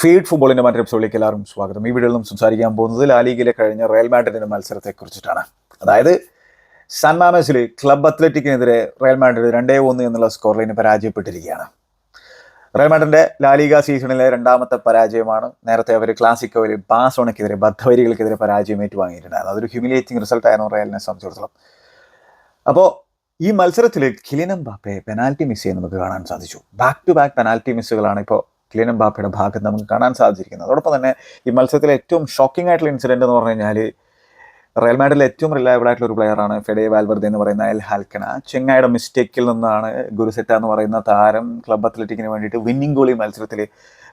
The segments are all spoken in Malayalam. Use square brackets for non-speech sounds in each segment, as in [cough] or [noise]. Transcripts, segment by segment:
ഫീഡ് ഫുട്ബോളിന്റെ മറ്റൊരു എപ്പിസോഡിലേക്ക് എല്ലാവരും സ്വാഗതം. ഈ വീഡിയോയിൽ നമ്മൾ സംസാരിക്കാൻ പോകുന്നത് ലാലീഗിലെ കഴിഞ്ഞ റയൽ മാഡ്രിഡിന്റെ മത്സരത്തെ കുറിച്ചിട്ടാണ് അതായത് സാൻ മാമസിൽ ക്ലബ് അത്ലറ്റിക്കിനെതിരെ റയൽ മാഡ്രിഡ് രണ്ടേ ഒന്ന് എന്നുള്ള സ്കോർ ലൈന് പരാജയപ്പെട്ടിരിക്കുകയാണ് റയൽ മാഡ്രിഡിന്റെ ലാലീഗ സീസണിലെ രണ്ടാമത്തെ പരാജയമാണ്. നേരത്തെ അവർ ക്ലാസിക്കോയിൽ ബാസോണയ്ക്കെതിരെ ബദ്ധവരികൾക്കെതിരെ പരാജയം ഏറ്റുവാങ്ങിയിട്ടുണ്ടായിരുന്നു. അതൊരു ഹ്യൂമിലേറ്റിംഗ് റിസൾട്ട് ആയിരുന്നു റയലിനെ സംബന്ധിച്ചിടത്തോളം. അപ്പോൾ ഈ മത്സരത്തിൽ കിലിനം ബാപ്പയെ പെനാൽറ്റി മിസ് ചെയ്യാൻ നമുക്ക് കാണാൻ സാധിച്ചു. ബാക്ക് ടു ബാക്ക് പെനാൽറ്റി മിസ്സുകളാണ് ഇപ്പോൾ കിലിനം ബാപ്പയുടെ ഭാഗത്ത് നമുക്ക് കാണാൻ സാധിച്ചിരിക്കുന്നത് അതോടൊപ്പം തന്നെ ഈ മത്സരത്തിലെ ഏറ്റവും ഷോക്കിംഗ് ആയിട്ടുള്ള ഇൻസിഡന്റ് എന്ന് പറഞ്ഞു കഴിഞ്ഞാൽ റയൽ മാഡ്രിഡിലെ ഏറ്റവും റിലയബിൾ ആയിട്ടുള്ള ഒരു പ്ലെയറാണ് ഫെഡേ വാൽവർദ് എന്ന് പറയുന്ന എൽ ഹാൽക്കന ചെങ്ങായുടെ മിസ്റ്റേക്കിൽ നിന്നാണ് ഗുരുസെറ്റ എന്ന് പറയുന്ന താരം ക്ലബ് അത്ലറ്റിക്കിന് വേണ്ടിയിട്ട് വിന്നിംഗ് ഗോളി മത്സരത്തിൽ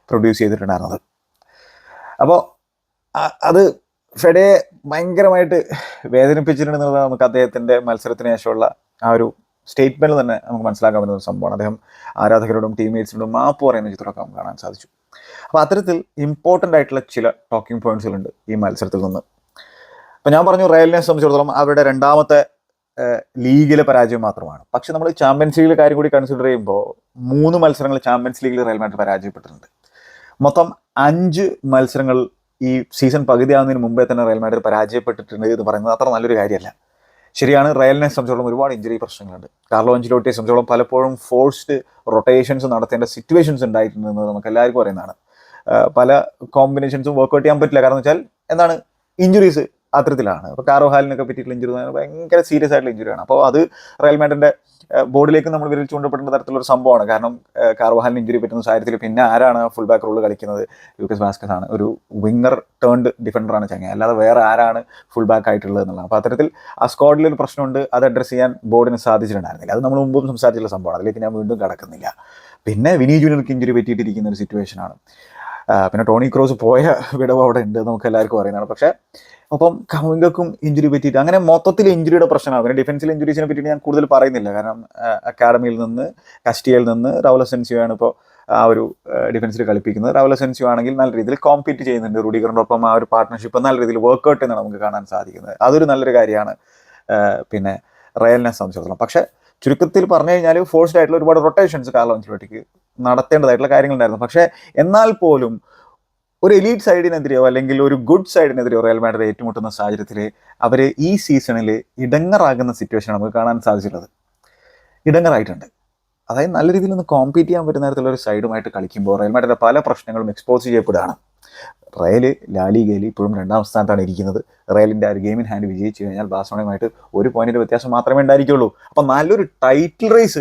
പ്രൊഡ്യൂസ് ചെയ്തിട്ടുണ്ടായിരുന്നത്. അപ്പോൾ അത് ഫെഡയെ ഭയങ്കരമായിട്ട് വേദനിപ്പിച്ചിട്ടുണ്ടെന്നുള്ളത് നമുക്ക് അദ്ദേഹത്തിന്റെ മത്സരത്തിന് ശേഷമുള്ള ആ ഒരു സ്റ്റേറ്റ്മെന്റ് തന്നെ നമുക്ക് മനസ്സിലാക്കാൻ പറ്റുന്ന ഒരു സംഭവമാണ്. അദ്ദേഹം ആരാധകരോടും ടീംമേറ്റ്സിനോടും മാപ്പ് പറയുന്ന ചിത്രമൊക്കെ നമുക്ക് കാണാൻ സാധിച്ചു. അപ്പോൾ അത്തരത്തിൽ ഇമ്പോർട്ടന്റ് ആയിട്ടുള്ള ചില ടോക്കിംഗ് പോയിന്റ്സുകളുണ്ട് ഈ മത്സരത്തിൽ നിന്ന്. അപ്പോൾ ഞാൻ പറഞ്ഞു റയലിനെ സംബന്ധിച്ചിടത്തോളം അവരുടെ രണ്ടാമത്തെ ലീഗിലെ പരാജയം മാത്രമാണ്. പക്ഷെ നമ്മൾ ചാമ്പ്യൻസ് ലീഗിലെ കാര്യം കൂടി കൺസിഡർ ചെയ്യുമ്പോൾ മൂന്ന് മത്സരങ്ങൾ ചാമ്പ്യൻസ് ലീഗിൽ റയൽ മാഡ്രിഡ് പരാജയപ്പെട്ടിട്ടുണ്ട്. മൊത്തം അഞ്ച് മത്സരങ്ങൾ ഈ സീസൺ പകുതിയാവുന്നതിന് മുമ്പേ തന്നെ റയൽ മാഡ്രിഡ് പരാജയപ്പെട്ടിട്ടുണ്ട് എന്ന് പറയുന്നത് അത്ര നല്ലൊരു കാര്യമല്ല. ശരിയാണ് റയലിനെ സംബന്ധിച്ചോളം ഒരുപാട് ഇഞ്ചുറി പ്രശ്നങ്ങളുണ്ട്. കാർലോ അഞ്ചിലോട്ടിയെ സംബന്ധിച്ചോളം പലപ്പോഴും ഫോഴ്സ്ഡ് റൊട്ടേഷൻസ് നടത്തേണ്ട സിറ്റുവേഷൻസ് ഉണ്ടായിട്ടുണ്ടെന്ന് നമുക്ക് എല്ലാവർക്കും അറിയുന്നതാണ്. പല കോമ്പിനേഷൻസും വർക്ക്ഔട്ട് ചെയ്യാൻ പറ്റില്ല. കാരണം വെച്ചാൽ എന്താണ്? ഇഞ്ചുറീസ് അത്തരത്തിലാണ്. അപ്പോൾ കാറോ ഹാലിനൊക്കെ പറ്റിയിട്ടുള്ള ഇഞ്ചുറി ഭയങ്കര സീരിയസ് ആയിട്ടുള്ള ഇഞ്ചുറിയാണ് അപ്പോൾ അത് റയൽ മാഡ്രിഡിന്റെ ബോർഡിലേക്ക് നമ്മൾ വിരൽ ചൂണ്ടപ്പെടേണ്ട തരത്തിലുള്ള ഒരു സംഭവമാണ്. കാരണം കാറോ ഹാലിന് ഇഞ്ചുറി പറ്റുന്ന സാഹചര്യത്തിൽ പിന്നെ ആരാണ് ഫുൾ ബാക്ക് റോൾ കളിക്കുന്നത്? ലൂക്കസ് വാസ്കസ് ആണ്. ഒരു വിങ്ങർ ടേൺഡ് ഡിഫൻഡറാണ് ചങ്ങ അല്ലാതെ വേറെ ആരാണ് ഫുൾ ബാക്ക് ആയിട്ടുള്ളത് എന്നുള്ളത്. അപ്പോൾ അത്തരത്തിൽ ആ സ്ക്വാഡിൽ ഒരു പ്രശ്നമുണ്ട്. അത് അഡ്രസ്സ് ചെയ്യാൻ ബോർഡിന് സാധിച്ചിട്ടുണ്ടായിരുന്നില്ല. അത് നമ്മൾ മുമ്പും സംസാരിച്ചിട്ടുള്ള സംഭവമാണ്. അതിലേക്ക് ഞാൻ വീണ്ടും കടക്കുന്നില്ല. പിന്നെ വിനീ ജൂനിയർക്ക് ഇഞ്ചുറി പറ്റിയിട്ടിരിക്കുന്ന ഒരു സിറ്റുവേഷനാണ് പിന്നെ ടോണി ക്രോസ് പോയ വിടവ് അവിടെ ഉണ്ട് നമുക്ക് എല്ലാവർക്കും അറിയുന്നതാണ്. പക്ഷേ ഒപ്പം കവിങ്കക്കും ഇഞ്ചുറി പറ്റിയിട്ട് അങ്ങനെ മൊത്തത്തിൽ ഇഞ്ചുറിയുടെ പ്രശ്നമാണ് പിന്നെ ഡിഫൻസിൽ ഇഞ്ചുറീസിനെ പറ്റിയിട്ട് ഞാൻ കൂടുതൽ പറയുന്നില്ല. കാരണം അക്കാഡമിയിൽ നിന്ന് കസ്റ്റിയയിൽ നിന്ന് റൗല സെൻസിയാണ് ഇപ്പോൾ ആ ഒരു ഡിഫൻസിൽ കളിപ്പിക്കുന്നത്. റൗല സെൻസിയോ ആണെങ്കിൽ നല്ല രീതിയിൽ കോമ്പീറ്റ് ചെയ്യുന്നുണ്ട്. റുഡിഗറിന്റെ ഒപ്പം ആ ഒരു പാർട്ട്ണർഷിപ്പ് നല്ല രീതിയിൽ വർക്ക്ഔട്ട് എന്നാണ് നമുക്ക് കാണാൻ സാധിക്കുന്നത്. അതൊരു നല്ലൊരു കാര്യമാണ്. പിന്നെ റയലിനെ സംബന്ധിച്ചിടത്തോളം. പക്ഷേ ചുരുക്കത്തിൽ പറഞ്ഞു കഴിഞ്ഞാൽ ഫോഴ്സ്ഡ് ആയിട്ടുള്ള ഒരുപാട് റൊട്ടേഷൻസ് കാർലോ അഞ്ചലോട്ടിക്ക് നടത്തേണ്ടതായിട്ടുള്ള കാര്യങ്ങളുണ്ടായിരുന്നു. പക്ഷേ എന്നാൽ പോലും ഒരു എലീറ്റ് സൈഡിനെതിരെയോ അല്ലെങ്കിൽ ഒരു ഗുഡ് സൈഡിനെതിരെയോ റയൽ മാഡ്രിഡ് ഏറ്റുമുട്ടുന്ന സാഹചര്യത്തിൽ അവർ ഈ സീസണിൽ ഇടങ്ങറാകുന്ന സിറ്റുവേഷൻ നമുക്ക് കാണാൻ സാധിച്ചിട്ടുള്ളത്. ഇടങ്ങറായിട്ടുണ്ട്. അതായത് നല്ല രീതിയിൽ ഒന്ന് കോമ്പീറ്റ് ചെയ്യാൻ പറ്റുന്ന തരത്തിലുള്ള ഒരു സൈഡുമായിട്ട് കളിക്കുമ്പോൾ റയൽ മാഡ്രിഡിന്റെ പല പ്രശ്നങ്ങളും എക്സ്പോസ് ചെയ്യപ്പെടുകയാണ്. റയൽ ലാലിഗയിൽ ഇപ്പോഴും രണ്ടാം സ്ഥാനത്താണ് ഇരിക്കുന്നത്. റയലിന്റെ ആ ഒരു ഗെയിമിൻ ഹാൻഡ് വിജയിച്ചു കഴിഞ്ഞാൽ ബാഴ്സലോണയുമായിട്ട് ഒരു പോയിന്റിന്റെ വ്യത്യാസം മാത്രമേ ഉണ്ടായിരിക്കുള്ളൂ. അപ്പം നല്ലൊരു ടൈറ്റിൽ റേസ്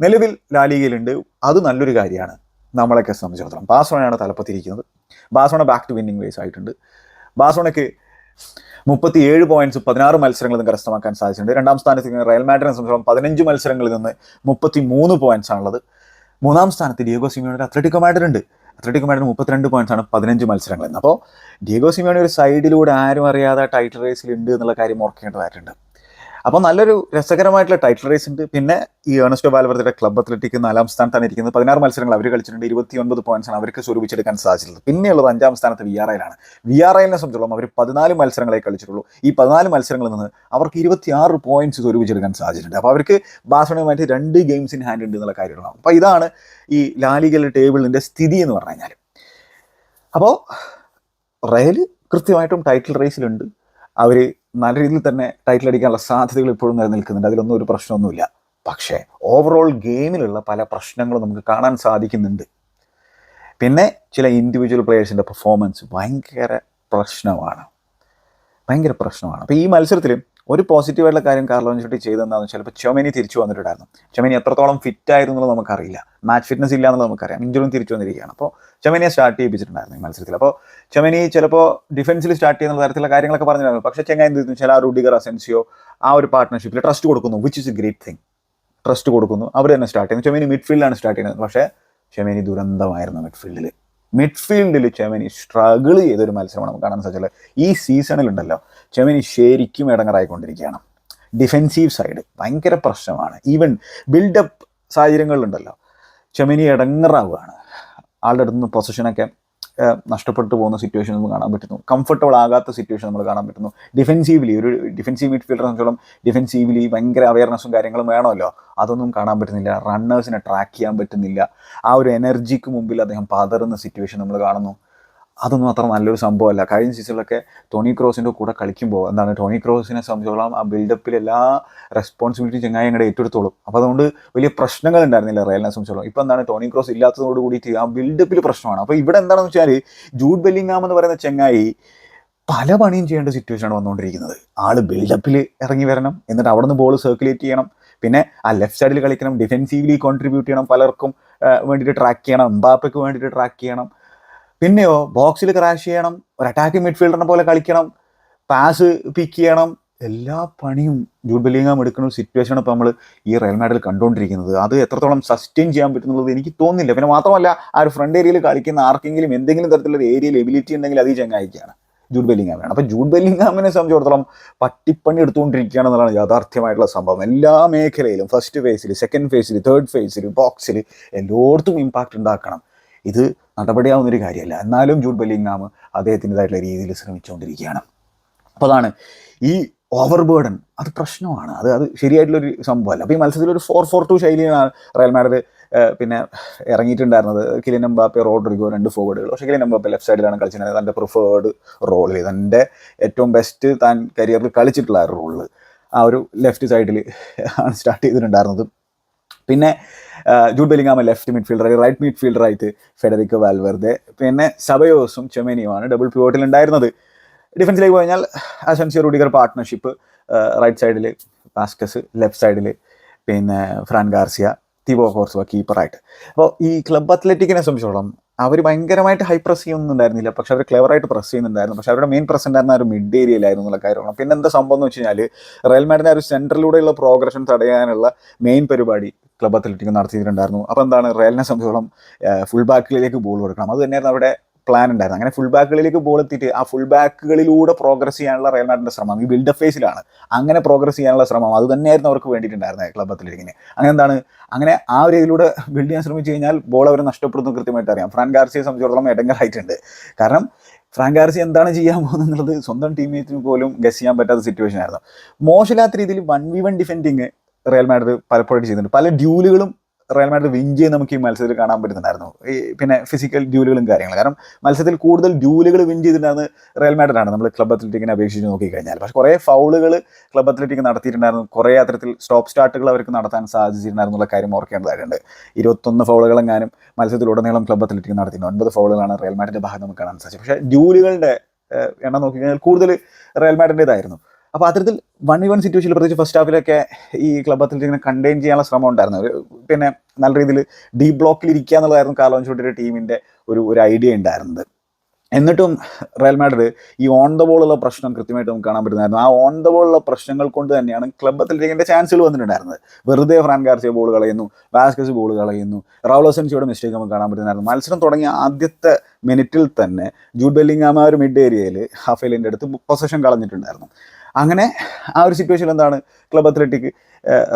നിലവിൽ ലാലിഗയിലുണ്ട് അത് നല്ലൊരു കാര്യമാണ്. നമ്മളെയൊക്കെ സംബന്ധിച്ചിടത്തോളം. ബാഴ്സലോണയാണ് തലപ്പത്തിരിക്കുന്നത്. Barcelona back to winning ways ആയിട്ടുണ്ട്. ബാസോണയ്ക്ക് മുപ്പത്തി ഏഴ് പോയിന്റ്സ് പതിനാറ് മത്സരങ്ങളിൽ നിന്ന് കരസ്ഥമാക്കാൻ സാധിച്ചിട്ടുണ്ട്. രണ്ടാം സ്ഥാനത്ത് നിന്ന് റയൽ മാഡ്രിഡ് സംബന്ധിച്ചിടത്തോളം പതിനഞ്ച് മത്സരങ്ങളിൽ നിന്ന് മുപ്പത്തി മൂന്ന് പോയിന്റ്സ് ആണുള്ളത്. മൂന്നാം സ്ഥാനത്ത് ഡിയോഗോ സിമിയോണിയുടെ അത്ലറ്റിക്കോ മാഡ്രിഡ് ഉണ്ട് അത്ലറ്റിക്കോ മാഡ്രിഡ് മുപ്പത്തിരണ്ട് പോയിന്റ്സ് ആണ് പതിനഞ്ച് മത്സരങ്ങളിൽ നിന്ന്. അപ്പോൾ ഡിയോഗോ സിമിയോണി ഒരു സൈഡിലൂടെ ആരും അറിയാതെ ടൈറ്റിൽ റേസിൽ ഉണ്ട് എന്നുള്ള കാര്യം ഓർക്കേണ്ടതായിട്ടുണ്ട്. അപ്പോൾ നല്ലൊരു രസകരമായിട്ടുള്ള ടൈറ്റിൽ റേസ് ഉണ്ട്. പിന്നെ ഈ ഏണസ്റ്റോ ബാൽവർദ്ധയുടെ ക്ലബ് അത്ലറ്റിക് നാലാം സ്ഥാനത്താണ് ഇരിക്കുന്നത്. പതിനാറ് മത്സരങ്ങൾ അവർ കളിച്ചിട്ടുണ്ട്. ഇരുപത്തി ഒൻപത് പോയിന്റ്സ് ആണ് അവർക്ക് സ്വരൂപിച്ചെടുക്കാൻ സാധിച്ചിട്ടുള്ളത് പിന്നെയുള്ളത് അഞ്ചാം സ്ഥാനത്ത് വി ആർ ഐയിലാണ് വി ആർ ഐനെ സംബന്ധിച്ചോളം അവർ പതിനാല് മത്സരങ്ങളെ കളിച്ചിട്ടുള്ളൂ. ഈ പതിനാല് മത്സരങ്ങളിൽ നിന്ന് അവർക്ക് ഇരുപത്തിയാറ് പോയിന്റ്സ് സ്വരൂപിച്ചെടുക്കാൻ സാധിച്ചിട്ടുണ്ട്. അപ്പോൾ അവർക്ക് ബാസണയുമായിട്ട് രണ്ട് ഗെയിംസ് ഇൻ ഹാൻഡ് ഉണ്ട് എന്നുള്ള കാര്യങ്ങളാണ് അപ്പോൾ ഇതാണ് ഈ ലാലിഗൽ ടേബിളിന്റെ സ്ഥിതി എന്ന് പറഞ്ഞു കഴിഞ്ഞാൽ അപ്പോൾ റയൽ കൃത്യമായിട്ടും ടൈറ്റിൽ റേസിലുണ്ട് അവർ നല്ല രീതിയിൽ തന്നെ ടൈറ്റിൽ അടിക്കാനുള്ള സാധ്യതകൾ ഇപ്പോഴും നിലനിൽക്കുന്നുണ്ട്. അതിലൊന്നും ഒരു പ്രശ്നമൊന്നുമില്ല. പക്ഷേ ഓവറോൾ ഗെയിമിലുള്ള പല പ്രശ്നങ്ങളും നമുക്ക് കാണാൻ സാധിക്കുന്നുണ്ട്. പിന്നെ ചില ഇൻഡിവിജ്വൽ പ്ലെയേഴ്സിന്റെ പെർഫോമൻസ് ഭയങ്കര പ്രശ്നമാണ്. ഭയങ്കര പ്രശ്നമാണ്. അപ്പോൾ ഈ മത്സരത്തിൽ ഒരു പോസിറ്റീവായിട്ടുള്ള കാര്യം കാർലോ അഞ്ചോട്ടി ചെയ്തെന്താണെന്ന് വെച്ചാൽ ഇപ്പോൾ ചൊമനി തിരിച്ചു വന്നിട്ടുണ്ടായിരുന്നു. ചൊമനി എത്രത്തോളം ഫിറ്റ് ആയിരുന്നു നമുക്കറിയില്ല. മാച്ച് ഫിറ്റ്നസ് ഇല്ല എന്നുള്ളത് നമുക്കറിയാം. ഇഞ്ചുറും തിരിച്ചു വന്നിരിക്കുകയാണ്. അപ്പോൾ ചൊമനിയെ സ്റ്റാർട്ട് ചെയ്യിപ്പിച്ചിട്ടുണ്ടായിരുന്നു ഈ മത്സരത്തിൽ. അപ്പോൾ ചൊമനി ചിലപ്പോൾ ഡിഫൻസിൽ സ്റ്റാർട്ട് ചെയ്യുന്ന തരത്തിലുള്ള കാര്യങ്ങളൊക്കെ പറഞ്ഞിട്ടുണ്ടായിരുന്നു. പക്ഷേ ചെങ്ങായി എന്ത് വെച്ചാൽ ആ റുഡിഗർ അസെൻസിയോ ആ ഒരു പാർട്ട്ണർഷിപ്പിൽ ട്രസ്റ്റ് കൊടുക്കുന്നു which is a great thing trust കൊടുക്കുന്നു. അവർ തന്നെ സ്റ്റാർട്ട് ചെയ്യുന്നു. മിഡ് മിഡ്ഫീൽഡിലാണ് സ്റ്റാർട്ട് ചെയ്യുന്നത്. പക്ഷേ ചെമനി ദുരന്തമായിരുന്നു മിഡ്ഫീൽഡിൽ മിഡ്ഫീൽഡിൽ ചെമനി സ്ട്രഗിൾ ചെയ്തൊരു മത്സരമാണ് നമുക്ക് കാണാൻ സാധിച്ചത്. ഈ സീസണിലുണ്ടല്ലോ ചെമനി ശരിക്കും ഇടങ്ങറായിക്കൊണ്ടിരിക്കുകയാണ്. ഡിഫെൻസീവ് സൈഡ് ഭയങ്കര പ്രശ്നമാണ്. ഈവൻ ബിൽഡപ്പ് സാഹചര്യങ്ങളിലുണ്ടല്ലോ. ചെമനി ഇടങ്ങറാവുകയാണ്. ആളുടെ അടുത്ത് നിന്ന് പൊസിഷനൊക്കെ നഷ്ടപ്പെട്ടു പോകുന്ന സിറ്റുവേഷൻ നമുക്ക് കാണാൻ പറ്റുന്നു. കംഫർട്ടബിൾ ആകാത്ത സിറ്റുവേഷൻ നമ്മൾ കാണാൻ പറ്റുന്നു. ഡിഫെൻസീവ്ലി ഒരു ഡിഫെൻസീവ് മിഡ്ഫീൽഡറെ സംബന്ധിച്ചോളം ഡിഫെൻസീവ്ലി ഭയങ്കര അവയർനെസ്സും കാര്യങ്ങളും വേണമല്ലോ. അതൊന്നും കാണാൻ പറ്റുന്നില്ല. റണ്ണേഴ്സിനെ ട്രാക്ക് ചെയ്യാൻ പറ്റുന്നില്ല. ആ ഒരു എനർജിക്ക് മുമ്പിൽ അദ്ദേഹം പതറുന്ന സിറ്റുവേഷൻ നമ്മൾ കാണുന്നു. അതൊന്നും അത്ര നല്ലൊരു സംഭവമല്ല. കഴിഞ്ഞ സീസണിലൊക്കെ ടോണി ക്രോസിന്റെ കൂടെ കളിക്കുമ്പോൾ എന്താണ് ടോണി ക്രോസിനെ സംബന്ധിച്ചോളം ആ ബിൽഡപ്പിൽ എല്ലാ റെസ്പോൺസിബിലിറ്റി ചെങ്ങായി അങ്ങോട്ട് ഏറ്റെടുത്തോളും. അപ്പോൾ അതുകൊണ്ട് വലിയ പ്രശ്നങ്ങൾ ഉണ്ടായിരുന്നില്ല റയലിനെ സംബന്ധിച്ചോളം. ഇപ്പോൾ എന്താണ് ടോണി ക്രോസ് ഇല്ലാത്തതോട് കൂടിയിട്ട് ആ ബിൽഡപ്പിൽ പ്രശ്നമാണ്. അപ്പോൾ ഇവിടെ എന്താണെന്ന് വെച്ചാൽ ജൂഡ് ബെല്ലിങ്ങാം എന്ന് പറയുന്ന ചെങ്ങായി പല പണിയും ചെയ്യേണ്ട സിറ്റുവേഷനാണ് വന്നുകൊണ്ടിരിക്കുന്നത്. ആൾ ബിൽഡപ്പിൽ ഇറങ്ങി വരണം എന്നിട്ട് അവിടെ നിന്ന് ബോൾ സർക്കുലേറ്റ് ചെയ്യണം. പിന്നെ ആ ലെഫ്റ്റ് സൈഡിൽ കളിക്കണം ഡിഫെൻസീവ്ലി കോൺട്രിബ്യൂട്ട് ചെയ്യണം പലർക്കും വേണ്ടിയിട്ട് ട്രാക്ക് ചെയ്യണം. എംബാപ്പയ്ക്ക് വേണ്ടിയിട്ട് ട്രാക്ക് ചെയ്യണം. പിന്നെയോ ബോക്സിൽ ക്രാഷ് ചെയ്യണം ഒരു അറ്റാക്കിംഗ് മിഡ്ഫീൽഡറിനെ പോലെ കളിക്കണം പാസ് പിക്ക് ചെയ്യണം എല്ലാ പണിയും ജൂഡ് എടുക്കുന്ന സിറ്റുവേഷനാണ് ഇപ്പോൾ നമ്മൾ ഈ റയൽ മാഡിൽ കണ്ടുകൊണ്ടിരിക്കുന്നത് അത് എത്രത്തോളം സസ്റ്റെയിൻ ചെയ്യാൻ പറ്റുന്നുള്ളത് എനിക്ക് തോന്നുന്നില്ല. പിന്നെ മാത്രമല്ല ആ ഒരു ഫ്രണ്ട് ഏരിയയിൽ കളിക്കുന്ന ആർക്കെങ്കിലും എന്തെങ്കിലും തരത്തിലുള്ള ഏരിയയിൽ എബിലിറ്റി ഉണ്ടെങ്കിൽ അത് ചങ്ങായിക്കാണ്. ജൂഡ് ബെല്ലിങ്ങാമാണ് അപ്പോൾ ജൂഡ് ബെല്ലിങ്ങാമിനെ സംബന്ധിച്ചിടത്തോളം പട്ടിപ്പണി എടുത്തുകൊണ്ടിരിക്കുകയാണ് എന്നുള്ളതാണ് യാഥാർത്ഥ്യമായിട്ടുള്ള സംഭവം. എല്ലാ മേഖലയിലും ഫസ്റ്റ് ഫേസിൽ സെക്കൻഡ് ഫേസിൽ തേർഡ് ഫേസിൽ ബോക്സിൽ എല്ലായിടത്തും ഇമ്പാക്റ്റ് ഉണ്ടാക്കണം. ഇത് നടപടിയാവുന്ന ഒരു കാര്യമല്ല. എന്നാലും ജൂഡ് ബെല്ലിങ്ങാം അദ്ദേഹത്തിന്റെതായിട്ടുള്ള രീതിയിൽ ശ്രമിച്ചുകൊണ്ടിരിക്കുകയാണ്. അപ്പോൾ അതാണ് ഈ ഓവർ ബേർഡൻ അത് പ്രശ്നമാണ്. അത് അത് ശരിയായിട്ടുള്ളൊരു സംഭവമല്ല. അപ്പോൾ ഈ മത്സരത്തിൽ ഒരു ഫോർ ഫോർ ടു ശൈലിയാണ് റയൽ മാഡ്രിഡ് പിന്നെ ഇറങ്ങിയിട്ടുണ്ടായിരുന്നത്. കിലിൻ എംബാപ്പെ റോഡ്രിഗോ രണ്ട് ഫോർവേഡുകൾ പക്ഷേ കിലിൻ എംബാപ്പെ ലെഫ്റ്റ് സൈഡിലാണ് കളിച്ചിട്ടുണ്ടായത് തന്റെ പ്രിഫേർഡ് റോളിൽ തന്റെ ഏറ്റവും ബെസ്റ്റ് താൻ കരിയറിൽ കളിച്ചിട്ടുള്ള റോളിൽ ആ ഒരു ലെഫ്റ്റ് സൈഡിൽ ആണ് സ്റ്റാർട്ട് ചെയ്തിട്ടുണ്ടായിരുന്നത്. പിന്നെ Jude Bellingham left midfielder right മിഡ്ഫീൽഡറായിട്ട് Federico Valverde പിന്നെ സബയോസും ചെമേനിയുമാണ് ഡബിൾ പ്യൂട്ടിൽ ഉണ്ടായിരുന്നത്. ഡിഫൻസിലേക്ക് പോയി അസൻസിയോ റുഡിഗർ പാർട്ട്ണർഷിപ്പ് റൈറ്റ് സൈഡിൽ പാസ്കസ് ലെഫ്റ്റ് സൈഡിൽ പിന്നെ ഫ്രാൻ ഗാർസിയ തിബോ കോർസുവ കീപ്പറായിട്ട്. അപ്പോൾ ഈ ക്ലബ് അത്ലറ്റിക്കിനെ സംബന്ധിച്ചോളം അവർ ഭയങ്കരമായിട്ട് ഹൈ പ്രസ് ചെയ്യുന്നുണ്ടായിരുന്നില്ല. പക്ഷെ അവർ ക്ലെവറായിട്ട് പ്രസ് ചെയ്യുന്നുണ്ടായിരുന്നു. പക്ഷെ അവരുടെ മെയിൻ പ്രസ് ഉണ്ടായിരുന്ന ഒരു മിഡ് ഏരിയയിലായിരുന്നു എന്നുള്ള കാര്യമാണ് പിന്നെ എന്താ സംഭവം എന്ന് വെച്ച് കഴിഞ്ഞാൽ റയൽ മാഡിന്റെ ഒരു സെന്ററിലൂടെയുള്ള പ്രോഗ്രഷൻ തടയാനുള്ള മെയിൻ പരിപാടി ക്ലബ് അത്ലറ്റിക് നടത്തിയിട്ടുണ്ടായിരുന്നു. അപ്പോൾ എന്താണ് റയലിനെ സംബന്ധിച്ചോളം ഫുൾ ബാക്കിലേക്ക് ബോൾ കൊടുക്കണം. അത് തന്നെയായിരുന്നു അവിടെ പ്ലാൻ ഉണ്ടായിരുന്നു. അങ്ങനെ ഫുൾ ബാക്കുകളിലേക്ക് ബോൾ എത്തിയിട്ട് ആ ഫുൾ ബാക്കുകളിലൂടെ പ്രോഗ്രസ് ചെയ്യാനുള്ള റയൽ മാഡിന്റെ ശ്രമം ഈ ബിൽഡപ്പ് ഫേസിലാണ് അങ്ങനെ പ്രോഗ്രസ് ചെയ്യാനുള്ള ശ്രമം അത് തന്നെയായിരുന്നു അവർക്ക് വേണ്ടിയിട്ടുണ്ടായിരുന്നത് ക്ലബത്തിലിരിക്കുന്നത് അങ്ങനെ എന്താണ്? അങ്ങനെ ആ ഒരു രീതിയിലൂടെ ബിൽഡ് ചെയ്യാൻ ശ്രമിച്ചു കഴിഞ്ഞാൽ ബോൾ അവർ നഷ്ടപ്പെടുന്നു കൃത്യമായിട്ട് അറിയാം. ഫ്രാൻ ഗാർസിയെ സംബന്ധിച്ചിടത്തോളം എടങ്ങറായിട്ടുണ്ട് കാരണം ഫ്രാൻ ഗാർസി എന്താണ് ചെയ്യാൻ പോകുന്നത് സ്വന്തം ടീമേറ്റിന് പോലും ഗസ് ചെയ്യാൻ പറ്റാത്ത സിറ്റുവേഷൻ ആയിരുന്നു. മോശമില്ലാത്ത രീതിയിൽ one v one defending Real Madrid പലപ്പോഴും ചെയ്യുന്നുണ്ട്. പല ഡ്യൂലുകളും റയൽ മാഡ്രിഡ് വിൻ ചെയ്യുന്ന നമുക്ക് ഈ മത്സരത്തിൽ കാണാൻ പറ്റുന്നുണ്ടായിരുന്നു. ഈ പിന്നെ ഫിസിക്കൽ ഡ്യൂലുകളും കാര്യങ്ങളും. കാരണം മത്സരത്തിൽ കൂടുതൽ ഡ്യൂലുകൾ വിൻ ചെയ്തിട്ടുണ്ടായിരുന്നത് റയൽ മാഡ്രിഡാണ് നമ്മൾ ക്ലബ് അത്ലറ്റിക്കിനെ അപേക്ഷിച്ച് നോക്കിക്കഴിഞ്ഞാൽ. പക്ഷേ കുറേ ഫൗളുകൾ ക്ലബ് അത്ലറ്റിക് നടത്തിയിട്ടുണ്ടായിരുന്നു. കുറേ അത്തരത്തിൽ സ്റ്റോപ്പ് സ്റ്റാർട്ടുകൾ അവർക്ക് നടത്താൻ സാധിച്ചിട്ടുണ്ടായിരുന്നു എന്നുള്ള കാര്യം ഓർക്കേണ്ടതായിട്ടുണ്ട്. ഇരുപത്തൊന്ന് ഫൗളുകളെങ്ങാനും മത്സരത്തിലുടനീളം ക്ലബ് അത്ലറ്റിക് നടത്തിയിട്ടുണ്ട്. ഒൻപത് ഫൗളുകളാണ് റയൽ മാഡ്രിഡിന്റെ ഭാഗം നമുക്ക് കാണാൻ സാധിച്ചത്. പക്ഷേ ഡ്യൂലുകളുടെ എണ്ണം നോക്കിക്കഴിഞ്ഞാൽ കൂടുതൽ റയൽ മാഡ്രിന്റെതായിരുന്നു അപ്പോൾ അത്തരത്തിൽ വൺ വൺ സിറ്റുവേഷനിൽ പ്രത്യേകിച്ച് ഫസ്റ്റ് ഹാഫിലൊക്കെ ഈ ക്ലബ് അത്ലറ്റിക്കിനെ കണ്ടെയ്ൻ ചെയ്യാനുള്ള ശ്രമം ഉണ്ടായിരുന്നു. ഒരു പിന്നെ നല്ല രീതിയിൽ ഡീ ബ്ലോക്കിൽ ഇരിക്കുക എന്നുള്ളതായിരുന്നു കാലോൻചോട്ടിയുടെ ടീമിന്റെ ഒരു ഒരു ഐഡിയ ഉണ്ടായിരുന്നത്. എന്നിട്ടും റയൽ മാഡ്രിഡ് ഈ ഓൺ ദ ബോളുള്ള പ്രശ്നം കൃത്യമായിട്ട് നമുക്ക് കാണാൻ പറ്റുന്നതായിരുന്നു. ആ ഓൺ ദ ബോളുള്ള പ്രശ്നങ്ങൾ കൊണ്ട് തന്നെയാണ് ക്ലബ് അത്ലറ്റിക്കിന്റെ ചാൻസുകൾ വന്നിട്ടുണ്ടായിരുന്നത്. വെറുതെ ഫ്രാൻ ഗാർസിയ ബോൾ കളയുന്നു വാസ്കസ് ബോൾ കളയുന്നു റൗളോസൻസിയുടെ മിസ്റ്റേക്ക് നമുക്ക് കാണാൻ പറ്റുന്നതായിരുന്നു. മത്സരം തുടങ്ങിയ ആദ്യത്തെ മിനിറ്റിൽ തന്നെ ജൂഡ് ബെല്ലിങ്ങാമ ഒരു മിഡ് ഏരിയയിൽ ഹാഫ് ഹാഫേലിന്റെ അടുത്ത് പൊസഷൻ കളഞ്ഞിട്ടുണ്ടായിരുന്നു. അങ്ങനെ ആ ഒരു സിറ്റുവേഷൻ എന്താണ് ക്ലബ് അത്ലറ്റിക്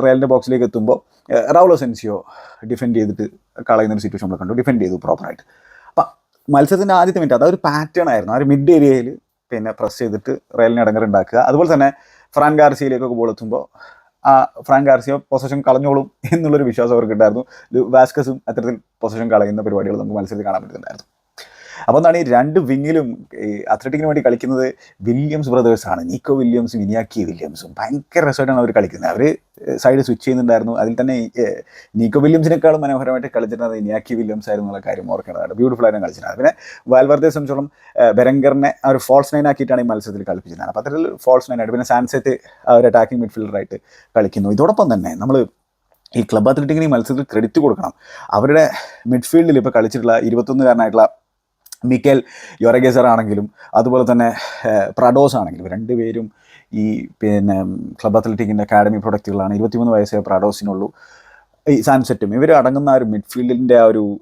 റയലിന്റെ ബോക്സിലേക്ക് എത്തുമ്പോൾ റൗലോ സെൻസിയോ ഡിഫെൻഡ് ചെയ്തിട്ട് കളയുന്ന ഒരു സിറ്റുവേഷൻ നമ്മൾ കണ്ടു. ഡിഫെൻഡ് ചെയ്തു പ്രോപ്പറായിട്ട് അപ്പം മത്സരത്തിന്റെ ആദ്യത്തെ മിനിറ്റ് അതൊരു പാറ്റേൺ ആയിരുന്നു. ആ ഒരു മിഡ് ഏരിയയിൽ പിന്നെ പ്രസ് ചെയ്തിട്ട് റയലിനെ ഇടങ്ങറുണ്ടാക്കുക അതുപോലെ തന്നെ ഫ്രാൻ ഗാർസിയയിലേക്കൊക്കെ ബോൾ എത്തുമ്പോൾ ആ ഫ്രാങ്ക് ഗാർസിയ പൊസിഷൻ കളഞ്ഞോളും എന്നുള്ളൊരു വിശ്വാസം അവർക്ക് ഉണ്ടായിരുന്നു വാസ്കസും അത്തരത്തിൽ പൊസിഷൻ കളയുന്ന പരിപാടികൾ നമുക്ക് മത്സരത്തിൽ കാണാൻ പറ്റുന്നുണ്ടായിരുന്നു. അപ്പോൾ എന്താണ് ഈ രണ്ട് വിങ്ങിലും അത്ലറ്റിക്കിന് വേണ്ടി കളിക്കുന്നത് വില്യംസ് ബ്രദേഴ്സ് ആണ്. നീക്കോ വില്യംസും ഇനിയാക്കി വില്യംസും ഭയങ്കര രസമായിട്ടാണ് അവർ കളിക്കുന്നത്. അവർ സൈഡ് സ്വിച്ച് ചെയ്യുന്നുണ്ടായിരുന്നു. അതിൽ തന്നെ നിക്കോ വില്യംസിനേക്കാളും മനോഹരമായിട്ട് കളിച്ചിരുന്നത് ഇനിയാക്കി വില്യംസ് ആയിരുന്നു എന്നുള്ള കാര്യം ഓർക്കേണ്ടതാണ് ബ്യൂട്ടിഫുൾ ആയിട്ട് കളിച്ചിരുന്നത്. പിന്നെ വാൽവർദ്ധയെ സംബന്ധിച്ചോളം ബെരങ്കറിനെ ആ ഒരു ഫോൾസ് നൈൻ ആക്കിയിട്ടാണ് ഈ മത്സരത്തിൽ കളിപ്പിച്ചിരുന്നത്. അപ്പോൾ അത്തരത്തിൽ ഫോൾസ് നൈൻ ആയിട്ട് പിന്നെ സാൻസെറ്റ് ആ ഒരു അറ്റാക്കിംഗ് മിഡ്ഫീൽഡറായിട്ട് കളിക്കുന്നു. ഇതോടൊപ്പം തന്നെ നമ്മൾ ഈ ക്ലബ് അത്ലറ്റിക്കിന് ഈ മത്സരത്തിൽ ക്രെഡിറ്റ് കൊടുക്കണം. അവരുടെ മിഡ്ഫീൽഡിൽ ഇപ്പോൾ കളിച്ചിട്ടുള്ള ഇരുപത്തൊന്നുകാരനായിട്ടുള്ള മിക്കേൽ യൊറഗേസർ ആണെങ്കിലും അതുപോലെ തന്നെ പ്രഡോസ് ആണെങ്കിലും രണ്ടുപേരും ഈ പിന്നെ ക്ലബ് അത്ലറ്റിക്കിന്റെ അക്കാഡമി പ്രൊഡക്റ്റുകളാണ്. ഇരുപത്തിമൂന്ന് വയസ്സേ പ്രഡോസിനുള്ളൂ. ഈ സാൻസെറ്റും ഇവർ അടങ്ങുന്ന ഒരു മിഡ്ഫീൽഡിന്റെ ആ ഒരു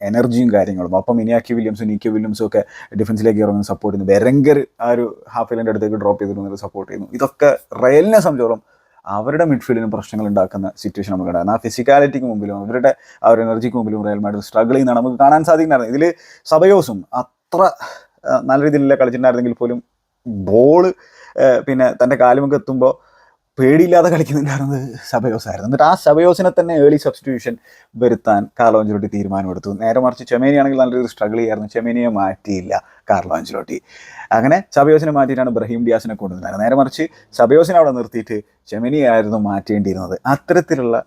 എനർജിയും കാര്യങ്ങളും അപ്പം ഇനിയാക്കി വില്യംസും നീക്കി വില്യംസും ഒക്കെ ഡിഫൻസിലേക്ക് ഇറങ്ങുന്ന സപ്പോർട്ട് ചെയ്യുന്നു. ബെരങ്കർ ആ ഒരു ഹാഫ് ഇലന്റെ അടുത്തേക്ക് ഡ്രോപ്പ് ചെയ്തിരുന്നു സപ്പോർട്ട് ചെയ്യുന്നു. ഇതൊക്കെ റയലിനെ സംബന്ധിച്ചോളം അവരുടെ മിഡ്ഫീൽഡിന് പ്രശ്നങ്ങൾ ഉണ്ടാക്കുന്ന സിറ്റുവേഷൻ നമുക്ക് ഉണ്ടായിരുന്നു ആ ഫിസിക്കാലിറ്റിക്ക് മുമ്പിലും അവരുടെ ആ എനർജിക്ക് മുമ്പിലും റയൽ മാഡ്രിഡ് സ്ട്രഗിൾ ചെയ്യുന്നതാണ് നമുക്ക് കാണാൻ സാധിക്കുന്നുണ്ടായിരുന്നു ഇതിൽ സബയോസും അത്ര നല്ല രീതിയിലല്ല കളിച്ചിട്ടുണ്ടായിരുന്നെങ്കിൽ പോലും ബോൾ പിന്നെ തന്റെ കാലുമൊക്കെ എത്തുമ്പോൾ പേടിയില്ലാതെ കളിക്കുന്നുണ്ടായിരുന്നത് സബയോസ് ആയിരുന്നു. എന്നിട്ട് ആ സബയോസിനെ തന്നെ ഏർലി സബ്സ്റ്റിറ്റ്യൂഷൻ വരുത്താൻ കാർലോ അഞ്ചലോട്ടി തീരുമാനമെടുത്തു. നേരെ മറിച്ച് ചെമേനിയാണെങ്കിൽ നല്ലൊരു സ്ട്രഗിൾ ചെയ്യായിരുന്നു. ചെമേനിയെ മാറ്റിയില്ല കാർലോ അഞ്ചലോട്ടി. അങ്ങനെ സബയോസിനെ മാറ്റിയിട്ടാണ് ബ്രഹീം ഡിയാസിനെ കൊണ്ടുവന്നത്. നേരെ മറിച്ച് സബയോസിനെ അവിടെ നിർത്തിയിട്ട് ചെമേനിയായിരുന്നു മാറ്റേണ്ടിയിരുന്നത്. അത്തരത്തിലുള്ള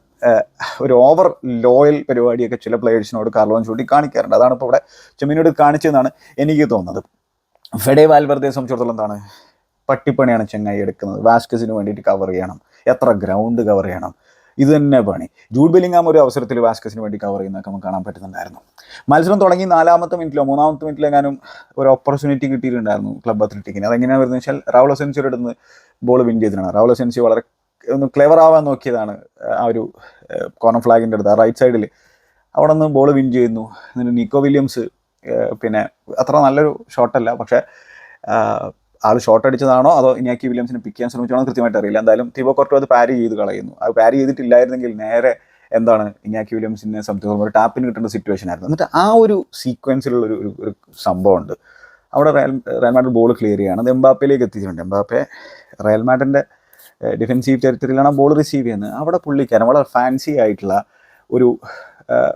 ഒരു ഓവർ ലോയൽ പരിപാടിയൊക്കെ ചില പ്ലേയേഴ്സിനോട് കാർലോ അഞ്ചലോട്ടി കാണിക്കാറുണ്ട്. അതാണ് ഇപ്പോൾ ഇവിടെ ചെമേനിയോട് കാണിച്ചതെന്നാണ് എനിക്ക് തോന്നുന്നത്. ഫെഡേ വാൽവർദ്ധയെ സംബന്ധിച്ചിടത്തോളം എന്താണ് പട്ടിപ്പണിയാണ് ചെങ്ങായി എടുക്കുന്നത്. വാസ്കസിന് വേണ്ടിയിട്ട് കവർ ചെയ്യണം. എത്ര ഗ്രൗണ്ട് കവർ ചെയ്യണം. ഇത് തന്നെ പണി. ജൂഡ് ബെല്ലിങ്ങാം ഒരു അവസരത്തിൽ വാസ്കസിന് വേണ്ടി കവർ ചെയ്യുന്നതൊക്കെ നമുക്ക് കാണാൻ പറ്റുന്നുണ്ടായിരുന്നു. മത്സരം തുടങ്ങി നാലാമത്തെ മിനിറ്റിലോ മൂന്നാമത്തെ മിനിറ്റിലെങ്ങാനും ഒരു ഓപ്പർച്യൂണിറ്റി കിട്ടിയിട്ടുണ്ടായിരുന്നു ക്ലബ് അത്ലറ്റിക്കിന് അതെങ്ങനെയാണ് വരുന്നത് വെച്ചാൽ രാഹുൽ സെൻസിയുടെ അടുത്ത് ബോൾ വിൻ ചെയ്തിട്ടാണ് രാഹുൽ സെൻസി വളരെ ഒന്ന് ക്ലെവർ ആവാൻ നോക്കിയതാണ് ആ ഒരു കോർണർ ഫ്ലാഗിന്റെ അടുത്ത്. ആ റൈറ്റ് സൈഡിൽ അവിടെ നിന്ന് ബോൾ വിൻ ചെയ്യുന്നു. എന്നിട്ട് നിക്കോ വില്യംസ് പിന്നെ അത്ര നല്ലൊരു ഷോട്ടല്ല പക്ഷേ ആൾ ഷോട്ട് അടിച്ചതാണോ അതോ ഇനിയാക്കി വില്യംസിനെ പിക്ക് ചെയ്യാൻ ശ്രമിച്ചാണോ കൃത്യമായിട്ട് അറിയില്ല. എന്തായാലും തിബോ കോർട്ടോ അത് പാരി ചെയ്ത് കളയുന്നു. അത് പാരി ചെയ്തിട്ടില്ലായിരുന്നെങ്കിൽ നേരെ എന്താണ് ഇനിയാക്കി വില്യംസിനെ സംബന്ധിച്ചിടത്തോളം ഒരു ടാപ്പിന് കിട്ടേണ്ട സിറ്റുവേഷൻ ആയിരുന്നു. എന്നിട്ട് ആ ഒരു സീക്വൻസിലുള്ള ഒരു ഒരു സംഭവം സംഭവമുണ്ട് അവിടെ റയൽ മാഡ്രിഡ് ബോൾ ക്ലിയർ ചെയ്യാണ്. അത് എംബാപ്പയിലേക്ക് എത്തിച്ചിട്ടുണ്ട്. എംബാപ്പെ റയൽ മാഡ്രിഡിന്റെ ഡിഫെൻസീവ് ചരിത്രത്തിലാണ് ബോൾ റിസീവ് ചെയ്യുന്നത്. അവിടെ പുള്ളിക്കാരൻ വളരെ ഫാൻസി ആയിട്ടുള്ള ഒരു